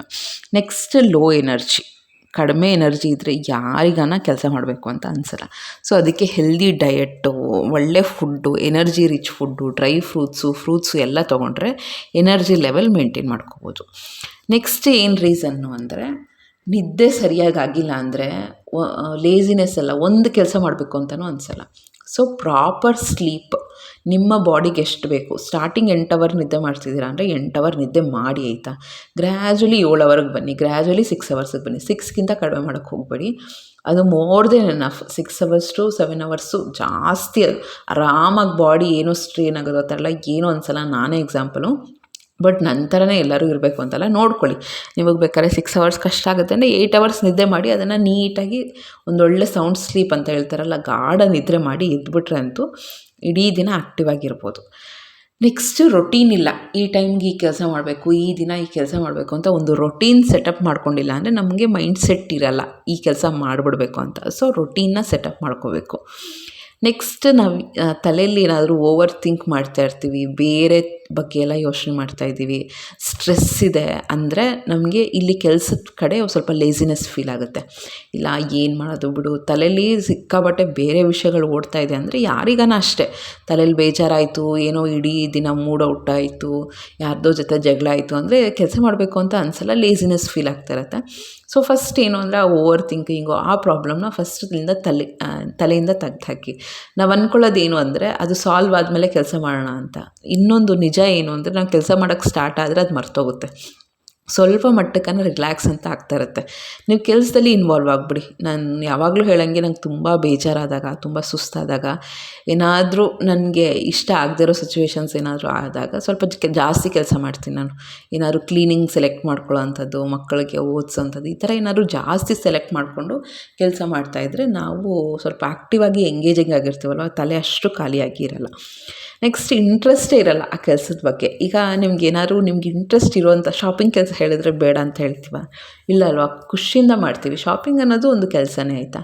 ನೆಕ್ಸ್ಟ್ ಲೋ ಎನರ್ಜಿ ಕಡಿಮೆ ಎನರ್ಜಿ ಇದ್ದರೆ ಯಾರಿಗಾನ ಕೆಲಸ ಮಾಡಬೇಕು ಅಂತ ಅನಿಸಲ್ಲ. ಸೊ ಅದಕ್ಕೆ ಹೆಲ್ದಿ ಡಯೆಟ್ಟು ಒಳ್ಳೆ food energy rich food dry fruits fruits ಎಲ್ಲ ತೊಗೊಂಡ್ರೆ ಎನರ್ಜಿ ಲೆವೆಲ್ ಮೇಂಟೈನ್ ಮಾಡ್ಕೋಬೋದು. ನೆಕ್ಸ್ಟ್ ಏನು ರೀಸನ್ನು ಅಂದರೆ ನಿದ್ದೆ ಸರಿಯಾಗಿ ಆಗಿಲ್ಲ ಅಂದರೆ ಲೇಸಿನೆಸ್ ಅಲ್ಲ ಒಂದು ಕೆಲಸ ಮಾಡಬೇಕು ಅಂತಲೂ ಅನಿಸಲ್ಲ. ಸೊ ಪ್ರಾಪರ್ ಸ್ಲೀಪ್ ನಿಮ್ಮ ಬಾಡಿಗೆ ಎಷ್ಟು ಬೇಕು? ಸ್ಟಾರ್ಟಿಂಗ್ ಎಂಟು ಅವರ್ ನಿದ್ದೆ ಮಾಡ್ತಿದ್ದೀರಾ ಅಂದರೆ ಎಂಟು ಅವರ್ ನಿದ್ದೆ ಮಾಡಿ ಆಯಿತಾ? ಗ್ರ್ಯಾಜುಲಿ ಏಳು ಅವರ್ಗೆ ಬನ್ನಿ ಗ್ರ್ಯಾಜುಲಿ ಸಿಕ್ಸ್ ಅವರ್ಸಿಗೆ ಬನ್ನಿ. ಸಿಕ್ಸ್ಗಿಂತ ಕಡಿಮೆ ಮಾಡೋಕ್ಕೆ ಹೋಗಬೇಡಿ. ಅದು more then enough six hours to seven hours ಜಾಸ್ತಿ ಆರಾಮಾಗಿ ಬಾಡಿ ಏನೋ ಸ್ಟ್ರೇನ್ ಆಗೋದು ಆ ಥರ ಎಲ್ಲ ಏನೂ ನಾನೇ ಎಕ್ಸಾಂಪಲು ಬಟ್ ನಂತರನೇ ಎಲ್ಲರೂ ಇರಬೇಕು ಅಂತಲ್ಲ, ನೋಡ್ಕೊಳ್ಳಿ. ನಿಮಗೆ ಬೇಕಾದ್ರೆ ಸಿಕ್ಸ್ ಅವರ್ಸ್ ಕಷ್ಟ ಆಗುತ್ತೆ ಅಂದರೆ ಏಯ್ಟ್ ಅವರ್ಸ್ ನಿದ್ದೆ ಮಾಡಿ ಅದನ್ನು ನೀಟಾಗಿ ಒಂದೊಳ್ಳೆ ಸೌಂಡ್ ಸ್ಲೀಪ್ ಅಂತ ಹೇಳ್ತಾರಲ್ಲ, ಗಾಢ ನಿದ್ರೆ ಮಾಡಿ ಎದ್ಬಿಟ್ರೆ ಅಂತೂ ಇಡೀ ದಿನ ಆ್ಯಕ್ಟಿವ್ ಆಗಿರ್ಬೋದು. ನೆಕ್ಸ್ಟ್ ರೊಟೀನ್ ಇಲ್ಲ. ಈ ಟೈಮ್ಗೆ ಈ ಕೆಲಸ ಮಾಡಬೇಕು, ಈ ದಿನ ಈ ಕೆಲಸ ಮಾಡಬೇಕು ಅಂತ ಒಂದು ರೊಟೀನ್ ಸೆಟಪ್ ಮಾಡ್ಕೊಂಡಿಲ್ಲ ಅಂದರೆ ನಮಗೆ ಮೈಂಡ್ ಸೆಟ್ ಇರಲ್ಲ, ಈ ಕೆಲಸ ಮಾಡಿಬಿಡ್ಬೇಕು ಅಂತ. ಸೊ ರೊಟೀನ್ನ ಸೆಟಪ್ ಮಾಡ್ಕೋಬೇಕು. ನೆಕ್ಸ್ಟ್ ನಾವು ತಲೆಯಲ್ಲಿ ಏನಾದರೂ ಓವರ್ ಥಿಂಕ್ ಮಾಡ್ತಾ ಇರ್ತೀವಿ, ಬೇರೆ ಬಗ್ಗೆ ಎಲ್ಲ ಯೋಚನೆ ಮಾಡ್ತಾ ಇದ್ದೀವಿ ಸ್ಟ್ರೆಸ್ ಇದೆ ಅಂದರೆ ನಮಗೆ ಇಲ್ಲಿ ಕೆಲಸದ ಕಡೆ ಸ್ವಲ್ಪ ಲೇಸಿನೆಸ್ ಫೀಲ್ ಆಗುತ್ತೆ. ಇಲ್ಲ, ಏನು ಮಾಡೋದು ಬಿಡು, ತಲೆಯಲ್ಲಿ ಸಿಕ್ಕಾಬಟ್ಟೆ ಬೇರೆ ವಿಷಯಗಳು ಓಡ್ತಾ ಇದೆ ಅಂದರೆ ಯಾರಿಗಾನ ಅಷ್ಟೇ. ತಲೆಯಲ್ಲಿ ಬೇಜಾರಾಯಿತು, ಏನೋ ಇಡೀ ದಿನ ಮೂಡ್ ಔಟ್ ಆಯಿತು, ಯಾರ್ದೋ ಜೊತೆ ಜಗಳ ಆಯಿತು ಅಂದರೆ ಕೆಲಸ ಮಾಡಬೇಕು ಅಂತ ಅನ್ಸಲ್ಲ ಲೇಸಿನೆಸ್ ಫೀಲ್ ಆಗ್ತಾ ಇರುತ್ತೆ. ಸೊ ಫಸ್ಟ್ ಏನು ಅಂದರೆ ಆ ಓವರ್ ಥಿಂಕಿಂಗು ಆ ಪ್ರಾಬ್ಲಮ್ನ ಫಸ್ಟಿಂದ ತಲೆ ತಲೆಯಿಂದ ತೆಗ್ದು ಹಾಕಿ ನಾವು ಅಂದ್ಕೊಳ್ಳೋದೇನು ಅಂದರೆ, ಅದು ಸಾಲ್ವ್ ಆದಮೇಲೆ ಕೆಲಸ ಮಾಡೋಣ ಅಂತ. ಇನ್ನೊಂದು ನಿಜ ಏನು ಅಂದರೆ, ನಾವು ಕೆಲಸ ಮಾಡೋಕ್ಕೆ ಸ್ಟಾರ್ಟ್ ಆದರೆ ಅದು ಮರ್ತೋಗುತ್ತೆ. ಸ್ವಲ್ಪ ಮಟ್ಟಕ್ಕನ ರಿಲ್ಯಾಕ್ಸ್ ಅಂತ ಆಗ್ತಾ ಇರುತ್ತೆ. ನೀವು ಕೆಲಸದಲ್ಲಿ ಇನ್ವಾಲ್ವ್ ಆಗಿಬಿಡಿ. ನಾನು ಯಾವಾಗಲೂ ಹೇಳಂಗೆ ನಂಗೆ ತುಂಬ ಬೇಜಾರಾದಾಗ, ತುಂಬ ಸುಸ್ತಾದಾಗ, ಏನಾದರೂ ನನಗೆ ಇಷ್ಟ ಆಗದಿರೋ ಸಿಚುವೇಶನ್ಸ್ ಏನಾದರೂ ಆದಾಗ ಸ್ವಲ್ಪ ಜಾಸ್ತಿ ಕೆಲಸ ಮಾಡ್ತೀನಿ ನಾನು. ಏನಾದರೂ ಕ್ಲೀನಿಂಗ್ ಸೆಲೆಕ್ಟ್ ಮಾಡ್ಕೊಳ್ಳೋ ಅಂಥದ್ದು ಮಕ್ಕಳಿಗೆ ಓದಿಸೋಂಥದ್ದು, ಈ ಥರ ಏನಾದರೂ ಜಾಸ್ತಿ ಸೆಲೆಕ್ಟ್ ಮಾಡಿಕೊಂಡು ಕೆಲಸ ಮಾಡ್ತಾಯಿದ್ರೆ ನಾವು ಸ್ವಲ್ಪ ಆ್ಯಕ್ಟಿವಾಗಿ ಎಂಗೇಜಿಂಗ್ ಆಗಿರ್ತೀವಲ್ವ? ತಲೆ ಅಷ್ಟು ಖಾಲಿಯಾಗಿ ಇರಲ್ಲ. ನೆಕ್ಸ್ಟ್ ಇಂಟ್ರೆಸ್ಟೇ ಇರಲ್ಲ ಆ ಕೆಲಸದ ಬಗ್ಗೆ. ಈಗ ನಿಮ್ಗೆ ಏನಾದ್ರು ನಿಮ್ಗೆ ಇಂಟ್ರೆಸ್ಟ್ ಇರುವಂಥ ಶಾಪಿಂಗ್ ಕೆಲಸ ಹೇಳಿದ್ರೆ ಬೇಡ ಅಂತ ಹೇಳ್ತೀವ? ಇಲ್ಲ ಅಲ್ವಾ? ಖುಷಿಯಿಂದ ಮಾಡ್ತೀವಿ. ಶಾಪಿಂಗ್ ಅನ್ನೋದು ಒಂದು ಕೆಲಸನೇ ಆಯಿತಾ?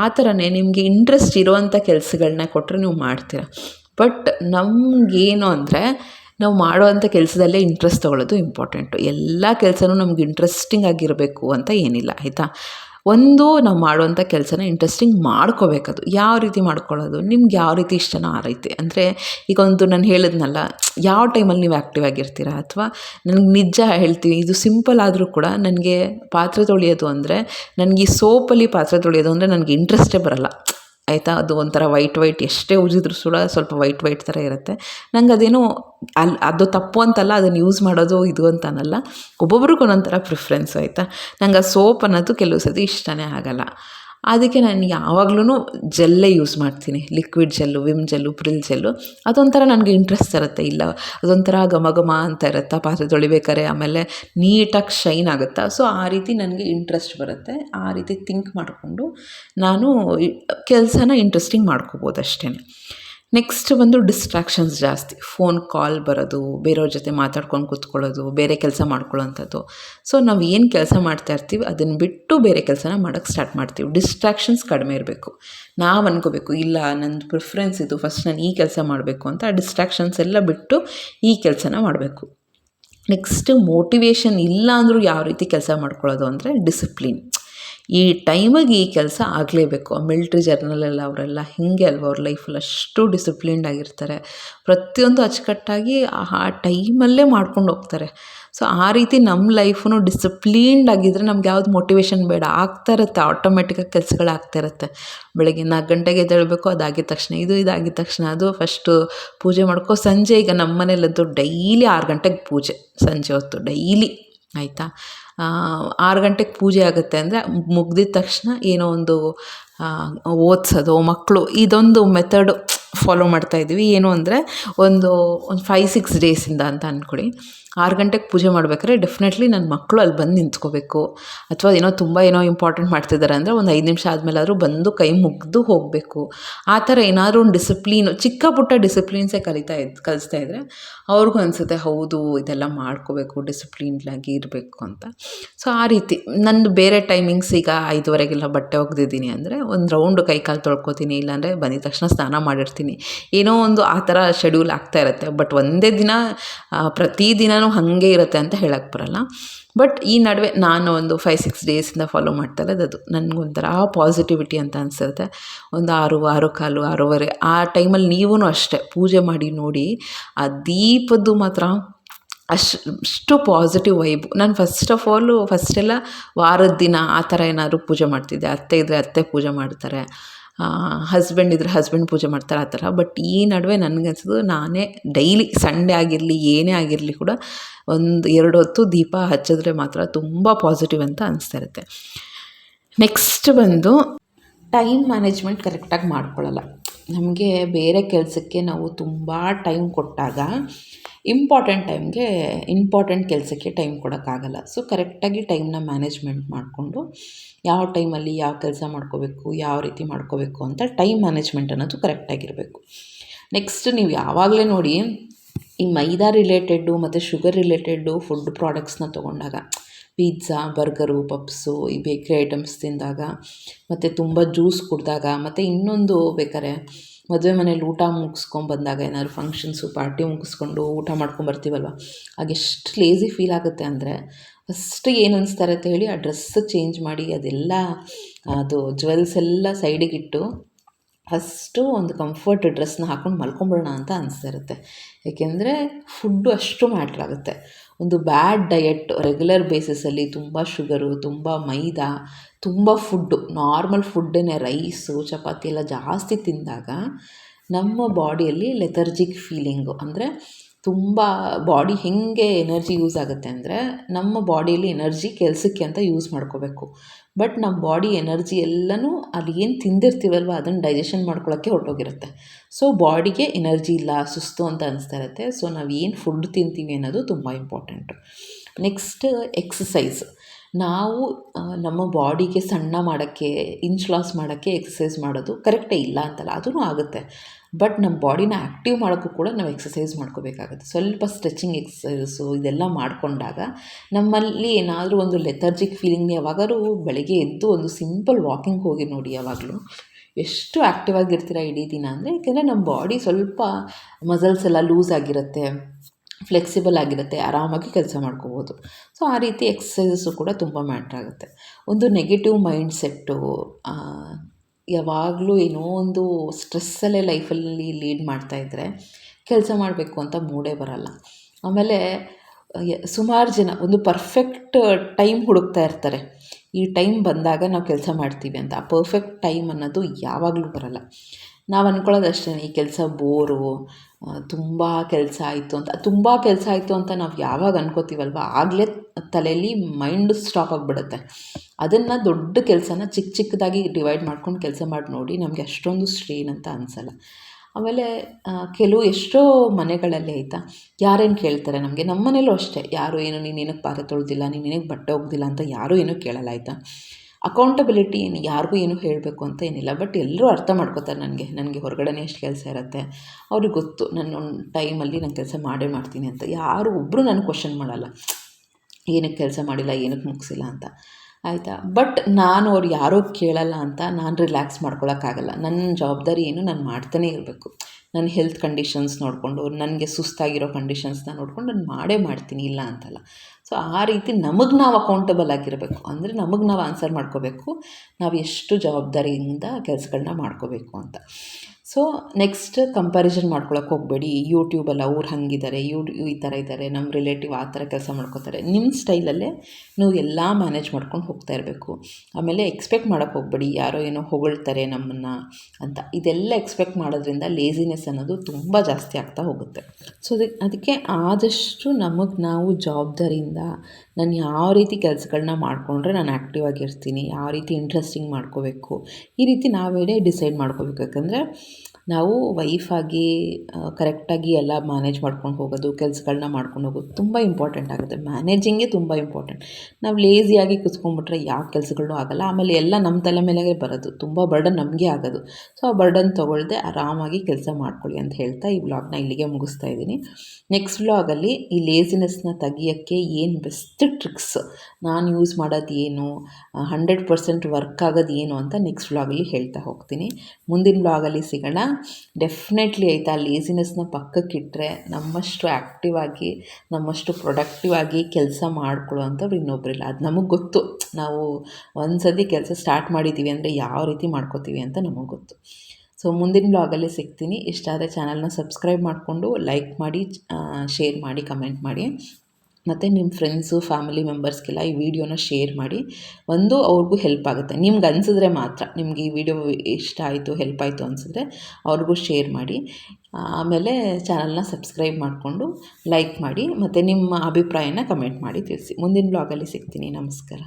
ಆ ಥರನೇ ನಿಮಗೆ ಇಂಟ್ರೆಸ್ಟ್ ಇರುವಂಥ ಕೆಲಸಗಳನ್ನ ಕೊಟ್ಟರೆ ನೀವು ಮಾಡ್ತೀರ. ಬಟ್ ನಮಗೇನು ಅಂದರೆ ನಾವು ಮಾಡುವಂಥ ಕೆಲಸದಲ್ಲೇ ಇಂಟ್ರೆಸ್ಟ್ ತೊಗೊಳ್ಳೋದು ಇಂಪಾರ್ಟೆಂಟು ಎಲ್ಲ ಕೆಲಸನೂ ನಮ್ಗೆ ಇಂಟ್ರೆಸ್ಟಿಂಗ್ ಆಗಿರಬೇಕು ಅಂತ ಏನಿಲ್ಲ, ಆಯಿತಾ? ಒಂದು ನಾವು ಮಾಡುವಂಥ ಕೆಲಸನ ಇಂಟ್ರೆಸ್ಟಿಂಗ್ ಮಾಡ್ಕೋಬೇಕದು. ಯಾವ ರೀತಿ ಮಾಡ್ಕೊಳ್ಳೋದು? ನಿಮ್ಗೆ ಯಾವ ರೀತಿ ಇಷ್ಟನೋ ಆ ರೀತಿ? ಅಂದರೆ ಈಗ ಒಂದು ನಾನು ಹೇಳಿದ್ನಲ್ಲ, ಯಾವ ಟೈಮಲ್ಲಿ ನೀವು ಆ್ಯಕ್ಟಿವ್ ಆಗಿರ್ತೀರಾ? ಅಥವಾ ನನಗೆ ನಿಜ ಹೇಳ್ತೀವಿ ಇದು ಸಿಂಪಲ್ ಆದರೂ ಕೂಡ ನನಗೆ ಪಾತ್ರೆ ತೊಳೆಯೋದು ಅಂದರೆ, ನನಗೆ ಈ ಸೋಪಲ್ಲಿ ಪಾತ್ರೆ ತೊಳೆಯೋದು ಅಂದರೆ ನನಗೆ ಇಂಟ್ರೆಸ್ಟೇ ಬರಲ್ಲ. ಆಯಿತಾ? ಅದು ಒಂಥರ ವೈಟ್ ವೈಟ್ ಎಷ್ಟೇ ಉಜಿದ್ರು ಕೂಡ ಸ್ವಲ್ಪ ವೈಟ್ ವೈಟ್ ಥರ ಇರುತ್ತೆ. ನಂಗೆ ಅದೇನೋ ಅಲ್ಲಿ ಅದು ತಪ್ಪು ಅಂತಲ್ಲ, ಅದನ್ನು ಯೂಸ್ ಮಾಡೋದು ಇದು ಅಂತ ಅನ್ನಲ್ಲ ಒಬ್ಬೊಬ್ರಿಗೂ ಒಂದೊಂದು ಥರ ಪ್ರಿಫ್ರೆನ್ಸ್ ಆಯಿತಾ? ನಂಗೆ ಆ ಸೋಪ್ ಅನ್ನೋದು ಕೆಲವು ಸತಿ ಇಷ್ಟನೇ ಆಗಲ್ಲ. ಅದಕ್ಕೆ ನಾನು ಯಾವಾಗ್ಲೂ ಜೆಲ್ಲೇ ಯೂಸ್ ಮಾಡ್ತೀನಿ. Liquid gel Vim gel Pril gel ಅದೊಂಥರ ನನಗೆ ಇಂಟ್ರೆಸ್ಟ್ ಇರುತ್ತೆ ಇಲ್ಲ, ಅದೊಂಥರ ಘಮ ಘಮ ಅಂತ ಇರುತ್ತಾ. ಪಾತ್ರೆ ತೊಳಿಬೇಕಾರೆ ಆಮೇಲೆ ನೀಟಾಗಿ ಶೈನ್ ಆಗುತ್ತಾ? ಸೊ ಆ ರೀತಿ ನನಗೆ ಇಂಟ್ರೆಸ್ಟ್ ಬರುತ್ತೆ. ಆ ರೀತಿ ಥಿಂಕ್ ಮಾಡಿಕೊಂಡು ನಾನು ಕೆಲಸನ ಇಂಟ್ರೆಸ್ಟಿಂಗ್ ಮಾಡ್ಕೋಬೋದು ಅಷ್ಟೇ ನೆಕ್ಸ್ಟ್ ಬಂದು ಡಿಸ್ಟ್ರಾಕ್ಷನ್ಸ್ ಜಾಸ್ತಿ. ಫೋನ್ ಕಾಲ್ ಬರೋದು, ಬೇರೆಯವ್ರ ಜೊತೆ ಮಾತಾಡ್ಕೊಂಡು ಕೂತ್ಕೊಳ್ಳೋದು, ಬೇರೆ ಕೆಲಸ ಮಾಡ್ಕೊಳ್ಳೋವಂಥದ್ದು ಸೊ ನಾವು ಏನು ಕೆಲಸ ಮಾಡ್ತಾ ಇರ್ತೀವಿ ಅದನ್ನು ಬಿಟ್ಟು ಬೇರೆ ಕೆಲಸನ ಮಾಡೋಕ್ಕೆ ಸ್ಟಾರ್ಟ್ ಮಾಡ್ತೀವಿ. ಡಿಸ್ಟ್ರಾಕ್ಷನ್ಸ್ ಕಡಿಮೆ ಇರಬೇಕು. ನಾವು ಅನ್ಕೋಬೇಕು, ಇಲ್ಲ, ನಂದು ಪ್ರಿಫರೆನ್ಸ್ ಇದು ಫಸ್ಟ್ ನಾನು ಈ ಕೆಲಸ ಮಾಡಬೇಕು ಅಂತ ಡಿಸ್ಟ್ರಾಕ್ಷನ್ಸ್ ಎಲ್ಲ ಬಿಟ್ಟು ಈ ಕೆಲಸನ ಮಾಡಬೇಕು. ನೆಕ್ಸ್ಟ್ ಮೋಟಿವೇಶನ್ ಇಲ್ಲ ಅಂದರೂ ಯಾವ ರೀತಿ ಕೆಲಸ ಮಾಡ್ಕೊಳ್ಳೋದು ಅಂದರೆ ಡಿಸಿಪ್ಲಿನ್ ಈ ಟೈಮಿಗೆ ಈ ಕೆಲಸ ಆಗಲೇಬೇಕು. ಆ ಮಿಲ್ಟ್ರಿ ಜರ್ನಲೆಲ್ಲ ಅವರೆಲ್ಲ ಹೀಗೆ ಅಲ್ವ? ಅವ್ರ ಲೈಫಲ್ಲಿ ಅಷ್ಟು ಡಿಸಿಪ್ಲಿನ್ಡ್ ಆಗಿರ್ತಾರೆ. ಪ್ರತಿಯೊಂದು ಅಚ್ಚುಕಟ್ಟಾಗಿ ಆ ಟೈಮಲ್ಲೇ ಮಾಡ್ಕೊಂಡು ಹೋಗ್ತಾರೆ. ಸೊ, ಆ ರೀತಿ ನಮ್ಮ ಲೈಫೂ ಡಿಸಿಪ್ಲೀನ್ಡ್ ಆಗಿದ್ದರೆ ನಮ್ಗೆ ಯಾವ್ದು ಮೋಟಿವೇಶನ್ ಬೇಡ. ಆಗ್ತಾ ಇರುತ್ತೆ. ಆಟೋಮೆಟಿಕಾಗಿ ಕೆಲಸಗಳು ಆಗ್ತಾ ಇರುತ್ತೆ. ಬೆಳಗ್ಗೆ ನಾಲ್ಕು ಗಂಟೆಗೆ ಎದ್ದೇಳಬೇಕು, ಅದಾಗಿದ ತಕ್ಷಣ ಇದು, ಇದಾಗಿದ ತಕ್ಷಣ ಅದು. ಫಸ್ಟು ಪೂಜೆ ಮಾಡ್ಕೊ, ಸಂಜೆ ಈಗ ನಮ್ಮ ಮನೆಯಲ್ಲದ್ದು ಡೈಲಿ ಆರು ಗಂಟೆಗೆ ಪೂಜೆ. ಸಂಜೆ ಹೊತ್ತು ಡೈಲಿ. ಆಯಿತಾ? ಆರು ಗಂಟೆಗೆ ಪೂಜೆ ಆಗುತ್ತೆ ಅಂದರೆ ಮುಗ್ದಿದ ತಕ್ಷಣ ಏನೋ ಒಂದು ಓದಿಸೋದು ಮಕ್ಕಳು ಇದೊಂದು ಮೆಥಡ್ ಫಾಲೋ ಮಾಡ್ತಾಯಿದ್ವಿ ಏನು ಅಂದರೆ ಒಂದು ಒಂದು ಫೈವ್ ಸಿಕ್ಸ್ ಡೇಸಿಂದ ಅಂತ ಅಂದ್ಕೊಳ್ಳಿ ಆರು ಗಂಟೆಗೆ ಪೂಜೆ ಮಾಡಬೇಕಾದ್ರೆ ಡೆಫಿನೆಟ್ಲಿ ನನ್ನ ಮಕ್ಕಳು ಅಲ್ಲಿ ಬಂದು ನಿಂತ್ಕೋಬೇಕು. ಅಥವಾ ಏನೋ ತುಂಬ ಏನೋ ಇಂಪಾರ್ಟೆಂಟ್ ಮಾಡ್ತಿದ್ದಾರೆ ಅಂದರೆ ಒಂದು ಐದು ನಿಮಿಷ ಆದಮೇಲೆ ಆದರೂ ಬಂದು ಕೈ ಮುಗಿದು ಹೋಗಬೇಕು. ಆ ಥರ ಏನಾದರೂ ಒಂದು ಡಿಸಿಪ್ಲೀನು ಚಿಕ್ಕ ಪುಟ್ಟ ಡಿಸಿಪ್ಲೀನ್ಸೇ ಕಲಿತಾ ಇದ್ದು ಕಲಿಸ್ತಾ ಇದ್ದರೆ ಅವ್ರಿಗೂ ಅನಿಸುತ್ತೆ, ಹೌದು, ಇದೆಲ್ಲ ಮಾಡ್ಕೋಬೇಕು ಡಿಸಿಪ್ಲೀನ್ಡಾಗಿ ಇರಬೇಕು ಅಂತ. ಸೊ ಆ ರೀತಿ. ನಂದು ಬೇರೆ ಟೈಮಿಂಗ್ಸ್ ಈಗ ಐದುವರೆಗೆಲ್ಲ ಬಟ್ಟೆ ಒಗ್ದಿದ್ದೀನಿ ಅಂದರೆ ಒಂದು ರೌಂಡ್ ಕೈ ಕಾಲು ತೊಳ್ಕೊತೀನಿ, ಇಲ್ಲಾಂದರೆ ಬಂದಿದ ತಕ್ಷಣ ಸ್ನಾನ ಮಾಡಿರ್ತೀನಿ. ಏನೋ ಒಂದು ಆ ಥರ ಶೆಡ್ಯೂಲ್ ಆಗ್ತಾ ಇರುತ್ತೆ. ಬಟ್ ಒಂದೇ ದಿನ ಪ್ರತಿ ದಿನವೂ ಹಾಗೆ ಇರುತ್ತೆ ಅಂತ ಹೇಳಕ್ಕೆ ಬರಲ್ಲ. ಬಟ್ ಈ ನಡುವೆ ನಾನು ಒಂದು ಫೈವ್ ಸಿಕ್ಸ್ ಡೇಸಿಂದ ಫಾಲೋ ಮಾಡ್ತಾ ಇರೋದು ಅದು. ನನಗೊಂಥರ ಪಾಸಿಟಿವಿಟಿ ಅಂತ ಅನಿಸುತ್ತೆ. ಒಂದು ಆರು ಆರು ಕಾಲು, ಆರೂವರೆ ಆ ಟೈಮಲ್ಲಿ ನೀವೂ ಅಷ್ಟೇ ಪೂಜೆ ಮಾಡಿ ನೋಡಿ ಆ ದೀಪದ್ದು ಮಾತ್ರ ಅಷ್ಟು ಅಷ್ಟು ಪಾಸಿಟಿವ್ ವೈಬ್ ನಾನು ಫಸ್ಟ್ ಆಫ್ ಆಲು ಫಸ್ಟೆಲ್ಲ ವಾರದ ದಿನ ಆ ಥರ ಏನಾದರೂ ಪೂಜೆ ಮಾಡ್ತಿದ್ದೆ. ಅತ್ತೆ ಇದ್ದರೆ ಅತ್ತೆ ಪೂಜೆ ಮಾಡ್ತಾರೆ. ಹಸ್ಬೆಂಡ್ ಇದ್ರೆ ಹಸ್ಬೆಂಡ್ ಪೂಜೆ ಮಾಡ್ತಾರೆ ಆ ಥರ. ಬಟ್ ಈ ನಡುವೆ ನನಗನ್ಸೋದು ನಾನೇ ಡೈಲಿ ಸಂಡೇ ಆಗಿರಲಿ, ಏನೇ ಆಗಿರಲಿ ಕೂಡ ಒಂದು ಎರಡು ಹೊತ್ತು ದೀಪ ಹಚ್ಚಿದ್ರೆ ಮಾತ್ರ ತುಂಬ ಪಾಸಿಟಿವ್ ಅಂತ ಅನಿಸ್ತಾ ಇರುತ್ತೆ. ನೆಕ್ಸ್ಟ್ ಬಂದು ಟೈಮ್ ಮ್ಯಾನೇಜ್ಮೆಂಟ್ ಕರೆಕ್ಟಾಗಿ ಮಾಡ್ಕೊಳ್ಳಲ್ಲ. ನಮಗೆ ಬೇರೆ ಕೆಲಸಕ್ಕೆ ನಾವು ತುಂಬ ಟೈಮ್ ಕೊಟ್ಟಾಗ ಇಂಪಾರ್ಟೆಂಟ್ ಟೈಮ್ಗೆ ಇಂಪಾರ್ಟೆಂಟ್ ಕೆಲಸಕ್ಕೆ ಟೈಮ್ ಕೊಡೋಕ್ಕಾಗಲ್ಲ. ಸೊ ಕರೆಕ್ಟಾಗಿ ಟೈಮ್ನ ಮ್ಯಾನೇಜ್ಮೆಂಟ್ ಮಾಡಿಕೊಂಡು ಯಾವ ಟೈಮಲ್ಲಿ ಯಾವ ಕೆಲಸ ಮಾಡ್ಕೋಬೇಕು, ಯಾವ ರೀತಿ ಮಾಡ್ಕೋಬೇಕು ಅಂತ ಟೈಮ್ ಮ್ಯಾನೇಜ್ಮೆಂಟ್ ಅನ್ನೋದು ಕರೆಕ್ಟಾಗಿರಬೇಕು ನೆಕ್ಸ್ಟ್ ನೀವು ಯಾವಾಗಲೇ ನೋಡಿ, ಈ ಮೈದಾ ರಿಲೇಟೆಡ್ಡು ಮತ್ತು ಶುಗರ್ ರಿಲೇಟೆಡ್ಡು ಫುಡ್ ಪ್ರಾಡಕ್ಟ್ಸ್ನ ತೊಗೊಂಡಾಗ ಪಿಜ್ಜಾ ಬರ್ಗರು ಪಪ್ಸು ಈ ಬೇಕ್ರಿ ಐಟಮ್ಸ್ ತಿಂದಾಗ, ಮತ್ತು ತುಂಬ ಜ್ಯೂಸ್ ಕುಡಿದಾಗ, ಮತ್ತು ಇನ್ನೊಂದು ಬೇಕಾದ್ರೆ ಮದುವೆ ಮನೇಲಿ ಊಟ ಮುಗಿಸ್ಕೊಂಬಂದಾಗ ಏನಾದ್ರು ಫಂಕ್ಷನ್ಸು ಪಾರ್ಟಿ ಮುಗಿಸ್ಕೊಂಡು ಊಟ ಮಾಡ್ಕೊಂಬರ್ತೀವಲ್ವ ಆಗ ಎಷ್ಟು ಲೇಸಿ ಫೀಲ್ ಆಗುತ್ತೆ ಅಂದರೆ ಫಸ್ಟ್ ಏನು ಅನಿಸ್ತಾ ಅಂತ ಹೇಳಿ, ಆ ಡ್ರೆಸ್ ಚೇಂಜ್ ಮಾಡಿ ಅದೆಲ್ಲ, ಅದು ಜ್ಯುವೆಲ್ಸ್ ಎಲ್ಲ ಸೈಡಿಗಿಟ್ಟು ಫಸ್ಟು ಒಂದು ಕಂಫರ್ಟ್ ಡ್ರೆಸ್ನ ಹಾಕ್ಕೊಂಡು ಮಲ್ಕೊಂಬಿಡೋಣ ಅಂತ ಅನಿಸ್ತಾ ಇರುತ್ತೆ ಏಕೆಂದರೆ ಫುಡ್ಡು ಅಷ್ಟು ಮ್ಯಾಟ್ರ್ ಆಗುತ್ತೆ. ಒಂದು ಬ್ಯಾಡ್ ಡಯಟ್ ರೆಗ್ಯುಲರ್ ಬೇಸಿಸಲ್ಲಿ ತುಂಬ ಶುಗರು ತುಂಬ ಮೈದಾ, ತುಂಬ ಫುಡ್ಡು ನಾರ್ಮಲ್ ಫುಡ್ಡೇ ರೈಸು ಚಪಾತಿ ಎಲ್ಲ ಜಾಸ್ತಿ ತಿಂದಾಗ ನಮ್ಮ ಬಾಡಿಯಲ್ಲಿ ಲೆಥರ್ಜಿಕ್ ಫೀಲಿಂಗು ಅಂದರೆ ತುಂಬ ಬಾಡಿ ಹೇಗೆ ಎನರ್ಜಿ ಯೂಸ್ ಆಗುತ್ತೆ ಅಂದರೆ ನಮ್ಮ ಬಾಡಿಯಲ್ಲಿ ಎನರ್ಜಿ ಕೆಲಸಕ್ಕೆ ಅಂತ ಯೂಸ್ ಮಾಡ್ಕೋಬೇಕು. ಬಟ್ ನಮ್ಮ ಬಾಡಿ ಎನರ್ಜಿ ಎಲ್ಲನೂ ಅಲ್ಲಿ ಏನು ತಿಂದಿರ್ತೀವಲ್ವ ಅದನ್ನು ಡೈಜೆಷನ್ ಮಾಡ್ಕೊಳ್ಳೋಕ್ಕೆ ಹೊರಟೋಗಿರುತ್ತೆ. ಸೊ ಬಾಡಿಗೆ ಎನರ್ಜಿ ಇಲ್ಲ, ಸುಸ್ತು ಅಂತ ಅನಿಸ್ತಾ ಇರುತ್ತೆ. ಸೊ ನಾವು ಏನು ಫುಡ್ ತಿಂತೀವಿ ಅನ್ನೋದು ತುಂಬ ಇಂಪಾರ್ಟೆಂಟು ನೆಕ್ಸ್ಟ್ ಎಕ್ಸಸೈಸ್ ನಾವು ನಮ್ಮ ಬಾಡಿಗೆ ಸಣ್ಣ ಮಾಡೋಕ್ಕೆ ಇಂಚ್ ಲಾಸ್ ಮಾಡೋಕ್ಕೆ ಎಕ್ಸಸೈಸ್ ಮಾಡೋದು ಕರೆಕ್ಟೇ ಇಲ್ಲ ಅಂತಲ್ಲ ಅದೂ ಆಗುತ್ತೆ. ಬಟ್ ನಮ್ಮ ಬಾಡಿನ ಆ್ಯಕ್ಟಿವ್ ಮಾಡೋಕ್ಕೂ ಕೂಡ ನಾವು ಎಕ್ಸಸೈಸ್ ಮಾಡ್ಕೋಬೇಕಾಗುತ್ತೆ. ಸ್ವಲ್ಪ ಸ್ಟ್ರೆಚಿಂಗ್ ಎಕ್ಸಸೈಸು ಇದೆಲ್ಲ ಮಾಡಿಕೊಂಡಾಗ ನಮ್ಮಲ್ಲಿ ಏನಾದರೂ ಒಂದು ಲೆಥರ್ಜಿಕ್ ಫೀಲಿಂಗ್ ಯಾವಾಗಾದ್ರೂ ಬೆಳಗ್ಗೆ ಎದ್ದು ಒಂದು ಸಿಂಪಲ್ ವಾಕಿಂಗ್ ಹೋಗಿ ನೋಡಿ ಯಾವಾಗಲೂ ಎಷ್ಟು ಆ್ಯಕ್ಟಿವ್ ಆಗಿರ್ತೀರ ಇಡೀ ದಿನ ಅಂದರೆ, ಯಾಕೆಂದರೆ ನಮ್ಮ ಬಾಡಿ ಸ್ವಲ್ಪ ಮಸಲ್ಸ್ ಎಲ್ಲ ಲೂಸ್ ಆಗಿರುತ್ತೆ ಫ್ಲೆಕ್ಸಿಬಲ್ ಆಗಿರುತ್ತೆ, ಆರಾಮಾಗಿ ಕೆಲಸ ಮಾಡ್ಕೋಬೋದು. ಸೊ ಆ ರೀತಿ ಎಕ್ಸಸೈಸಸ್ಸು ಕೂಡ ತುಂಬ ಮ್ಯಾಟ್ರ್ ಆಗುತ್ತೆ. ಒಂದು ನೆಗೆಟಿವ್ ಮೈಂಡ್ ಸೆಟ್ಟು ಯಾವಾಗಲೂ ಏನೋ ಒಂದು ಸ್ಟ್ರೆಸ್ಸಲ್ಲೇ ಲೈಫಲ್ಲಿ ಲೀಡ್ ಮಾಡ್ತಾಯಿದ್ರೆ ಕೆಲಸ ಮಾಡಬೇಕು ಅಂತ ಮೂಡೇ ಬರೋಲ್ಲ. ಆಮೇಲೆ ಸುಮಾರು ಜನ ಒಂದು ಪರ್ಫೆಕ್ಟ್ ಟೈಮ್ ಹುಡುಕ್ತಾ ಇರ್ತಾರೆ. ಈ ಟೈಮ್ ಬಂದಾಗ ನಾವು ಕೆಲಸ ಮಾಡ್ತೀವಿ ಅಂತ. ಆ ಪರ್ಫೆಕ್ಟ್ ಟೈಮ್ ಅನ್ನೋದು ಯಾವಾಗಲೂ ಬರಲ್ಲ. ನಾವು ಅಂದ್ಕೊಳ್ಳೋದು ಅಷ್ಟೇ ಈ ಕೆಲಸ ಬೋರು ತುಂಬ ಕೆಲಸ ಆಯಿತು ಅಂತ, ತುಂಬ ಕೆಲಸ ಆಯಿತು ಅಂತ ನಾವು ಯಾವಾಗ ಅನ್ಕೋತೀವಲ್ವ? ಆಗಲೇ ತಲೆಯಲ್ಲಿ ಮೈಂಡ್ ಸ್ಟಾಪ್ ಆಗಿಬಿಡುತ್ತೆ. ಅದನ್ನು ದೊಡ್ಡ ಕೆಲಸನ ಚಿಕ್ಕ ಚಿಕ್ಕದಾಗಿ ಡಿವೈಡ್ ಮಾಡ್ಕೊಂಡು ಕೆಲಸ ಮಾಡಿ ನೋಡಿ ನಮಗೆ ಅಷ್ಟೊಂದು ಸ್ಟ್ರೇನ್ ಅಂತ ಅನಿಸಲ್ಲ. ಆಮೇಲೆ ಕೆಲವು ಎಷ್ಟೋ ಮನೆಗಳಲ್ಲಿ ಆಯಿತಾ, ಯಾರೇನು ಕೇಳ್ತಾರೆ ನಮಗೆ? ನಮ್ಮ ಮನೇಲೂ ಅಷ್ಟೇ. ಯಾರು, ಏನು, ನೀನು ಏನಕ್ಕೆ ಪಾತ್ರೆ ತೊಳೆದಿಲ್ಲ, ನೀನು ಏನಕ್ಕೆ ಬಟ್ಟೆ ಒಗ್ದಿಲ್ಲ ಅಂತ ಯಾರೂ ಏನೂ ಕೇಳಲ್ಲ, ಆಯಿತಾ? ಅಕೌಂಟಬಿಲಿಟಿ ಏನು? ಯಾರಿಗೂ ಏನು ಹೇಳಬೇಕು ಅಂತ ಏನಿಲ್ಲ. ಬಟ್ ಎಲ್ಲರೂ ಅರ್ಥ ಮಾಡ್ಕೋತಾರೆ ನನಗೆ. ನನಗೆ ಹೊರಗಡೆನೇ ಎಷ್ಟು ಕೆಲಸ ಇರುತ್ತೆ. ಅವ್ರಿಗೆ ಗೊತ್ತು. ನಾನು ಒಂದು ಟೈಮಲ್ಲಿ ನಾನು ಕೆಲಸ ಮಾಡೇ ಮಾಡ್ತೀನಿ ಅಂತ. ಯಾರು ಒಬ್ಬರು ನಾನು ಕ್ವಶನ್ ಮಾಡಲ್ಲ. ಏನಕ್ಕೆ ಕೆಲಸ ಮಾಡಿಲ್ಲ ಏನಕ್ಕೆ ಮುಗಿಸಿಲ್ಲ ಅಂತ. ಆಯಿತಾ? ಬಟ್ ನಾನು ಅವ್ರು ಯಾರೂ ಕೇಳಲ್ಲ ಅಂತ ನಾನು ರಿಲ್ಯಾಕ್ಸ್ ಮಾಡ್ಕೊಳಕ್ಕಾಗಲ್ಲ. ನನ್ನ ಜವಾಬ್ದಾರಿ ಏನು? ನಾನು ಮಾಡ್ತಾನೇ ಇರಬೇಕು. ನನ್ನ ಹೆಲ್ತ್ ಕಂಡೀಷನ್ಸ್ ನೋಡಿಕೊಂಡು, ನನಗೆ ಸುಸ್ತಾಗಿರೋ ಕಂಡೀಷನ್ಸ್ನ ನೋಡ್ಕೊಂಡು ನಾನು ಮಾಡೇ ಮಾಡ್ತೀನಿ, ಇಲ್ಲ ಅಂತಲ್ಲ. ಸೊ ಆ ರೀತಿ ನಮಗೆ ನಾವು ಅಕೌಂಟಬಲ್ ಆಗಿರಬೇಕು. ಅಂದರೆ ನಮಗೆ ನಾವು ಆನ್ಸರ್ ಮಾಡ್ಕೋಬೇಕು. ನಾವು ಎಷ್ಟು ಜವಾಬ್ದಾರಿಯಿಂದ ಕೆಲಸಗಳನ್ನ ಮಾಡ್ಕೋಬೇಕು ಅಂತ. ಸೊ ನೆಕ್ಸ್ಟ್ ಕಂಪ್ಯಾರಿಸನ್ ಮಾಡ್ಕೊಳಕ್ಕೆ ಹೋಗಬೇಡಿ. ಯೂಟ್ಯೂಬಲ್ಲಿ ಅವ್ರು ಹಾಗಿದ್ದಾರೆ ಇವ್ರು ಈ ಥರ ಇದ್ದಾರೆ ನಮ್ಮ ರಿಲೇಟಿವ್ ಆ ಥರ ಕೆಲಸ ಮಾಡ್ಕೋತಾರೆ. ನಿಮ್ಮ ಸ್ಟೈಲಲ್ಲೇ ನೀವು ಎಲ್ಲ ಮ್ಯಾನೇಜ್ ಮಾಡ್ಕೊಂಡು ಹೋಗ್ತಾ ಇರಬೇಕು. ಆಮೇಲೆ ಎಕ್ಸ್ಪೆಕ್ಟ್ ಮಾಡೋಕ್ಕೆ ಹೋಗಬೇಡಿ. ಯಾರೋ ಏನೋ ಹೊಗಳ್ತಾರೆ ನಮ್ಮನ್ನು ಅಂತ. ಇದೆಲ್ಲ ಎಕ್ಸ್ಪೆಕ್ಟ್ ಮಾಡೋದ್ರಿಂದ ಲೇಸಿನೆಸ್ ಅನ್ನೋದು ತುಂಬ ಜಾಸ್ತಿ ಆಗ್ತಾ ಹೋಗುತ್ತೆ. ಸೊ ಅದಕ್ಕೆ ಆದಷ್ಟು ನಮಗೆ ನಾವು ಜವಾಬ್ದಾರಿಯಿಂದ ನಾನು ಯಾವ ರೀತಿ ಕೆಲಸಗಳನ್ನ ಮಾಡಿಕೊಂಡ್ರೆ ನಾನು ಆ್ಯಕ್ಟಿವ್ ಆಗಿರ್ತೀನಿ, ಯಾವ ರೀತಿ ಇಂಟ್ರೆಸ್ಟಿಂಗ್ ಮಾಡ್ಕೋಬೇಕು, ಈ ರೀತಿ ನಾವೇ ಡಿಸೈಡ್ ಮಾಡ್ಕೋಬೇಕು ಯಾಕಂದರೆ ನಾವು ವೈಫಾಗಿ ಕರೆಕ್ಟಾಗಿ ಎಲ್ಲ ಮ್ಯಾನೇಜ್ ಮಾಡ್ಕೊಂಡು ಹೋಗೋದು ಕೆಲಸಗಳನ್ನ ಮಾಡ್ಕೊಂಡು ಹೋಗೋದು ತುಂಬ ಇಂಪಾರ್ಟೆಂಟ್ ಆಗುತ್ತೆ. ಮ್ಯಾನೇಜಿಂಗೇ ತುಂಬ ಇಂಪಾರ್ಟೆಂಟ್ ನಾವು ಲೇಸಿಯಾಗಿ ಕೂತ್ಕೊಂಡ್ಬಿಟ್ರೆ ಯಾವ ಕೆಲಸಗಳನ್ನೂ ಆಗೋಲ್ಲ. ಆಮೇಲೆ ಎಲ್ಲ ನಮ್ಮ ತಲೆ ಮೇಲೆ ಬರೋದು. ತುಂಬ ಬರ್ಡನ್ ನಮಗೆ ಆಗೋದು. ಸೊ ಆ ಬರ್ಡನ್ ತೊಗೊಳ್ದೆ ಆರಾಮಾಗಿ ಕೆಲಸ ಮಾಡ್ಕೊಳ್ಳಿ ಅಂತ ಹೇಳ್ತಾ ಈ ವ್ಲಾಗ್ನ ಇಲ್ಲಿಗೆ ಮುಗಿಸ್ತಾ ಇದ್ದೀನಿ. ನೆಕ್ಸ್ಟ್ ವ್ಲಾಗಲ್ಲಿ ಈ ಲೇಸಿನೆಸ್ನ ತೆಗಿಯೋಕ್ಕೆ ಏನು ಬೆಸ್ಟ್ ಟ್ರಿಕ್ಸ್ ನಾನು ಯೂಸ್ ಮಾಡೋದು ಏನು ಹಂಡ್ರೆಡ್ ಪರ್ಸೆಂಟ್ ವರ್ಕ್ ಆಗೋದು ಏನು ಅಂತ ನೆಕ್ಸ್ಟ್ ವ್ಲಾಗಲ್ಲಿ ಹೇಳ್ತಾ ಹೋಗ್ತೀನಿ. ಮುಂದಿನ ವ್ಲಾಗಲ್ಲಿ ಸಿಗೋಣ. ಡೆಫಿನೆಟ್ಲಿ ಆಯಿತಾ ಲೇಸಿನೆಸ್ನ ಪಕ್ಕಕ್ಕಿಟ್ಟರೆ ನಮ್ಮಷ್ಟು ಆ್ಯಕ್ಟಿವ್ ಆಗಿ, ನಮ್ಮಷ್ಟು ಪ್ರೊಡಕ್ಟಿವ್ ಆಗಿ ಕೆಲಸ ಮಾಡ್ಕೊಳ್ಳೋ ಇನ್ನೊಬ್ಬರಿಲ್ಲ ಅದು ನಮಗೆ ಗೊತ್ತು. ನಾವು ಒಂದು ಸತಿ ಕೆಲಸ ಸ್ಟಾರ್ಟ್ ಮಾಡಿದ್ದೀವಿ ಅಂದರೆ ಯಾವ ರೀತಿ ಮಾಡ್ಕೋತೀವಿ ಅಂತ ನಮಗೆ ಗೊತ್ತು. ಸೊ ಮುಂದಿನ ಬ್ಲಾಗಲ್ಲಿ ಸಿಗ್ತೀನಿ. ಇಷ್ಟ ಚಾನಲ್ನ ಸಬ್ಸ್ಕ್ರೈಬ್ ಮಾಡಿಕೊಂಡು ಲೈಕ್ ಮಾಡಿ ಶೇರ್ ಮಾಡಿ ಕಮೆಂಟ್ ಮಾಡಿ. ಮತ್ತು ನಿಮ್ಮ ಫ್ರೆಂಡ್ಸು ಫ್ಯಾಮಿಲಿ ಮೆಂಬರ್ಸ್ಗೆಲ್ಲ ಈ ವಿಡಿಯೋನ ಶೇರ್ ಮಾಡಿ, ಒಂದು ಅವ್ರಿಗೂ ಹೆಲ್ಪ್ ಆಗುತ್ತೆ. ನಿಮ್ಗೆ ಅನಿಸಿದ್ರೆ ಮಾತ್ರ, ನಿಮ್ಗೆ ಈ ವಿಡಿಯೋ ಇಷ್ಟ ಆಯಿತು ಹೆಲ್ಪ್ ಆಯಿತು ಅನಿಸಿದ್ರೆ ಅವ್ರಿಗೂ ಶೇರ್ ಮಾಡಿ. ಆಮೇಲೆ ಚಾನಲ್ನ ಸಬ್ಸ್ಕ್ರೈಬ್ ಮಾಡಿಕೊಂಡು ಲೈಕ್ ಮಾಡಿ, ಮತ್ತು ನಿಮ್ಮ ಅಭಿಪ್ರಾಯನ ಕಮೆಂಟ್ ಮಾಡಿ ತಿಳಿಸಿ. ಮುಂದಿನ ಬ್ಲಾಗಲ್ಲಿ ಸಿಗ್ತೀನಿ. ನಮಸ್ಕಾರ.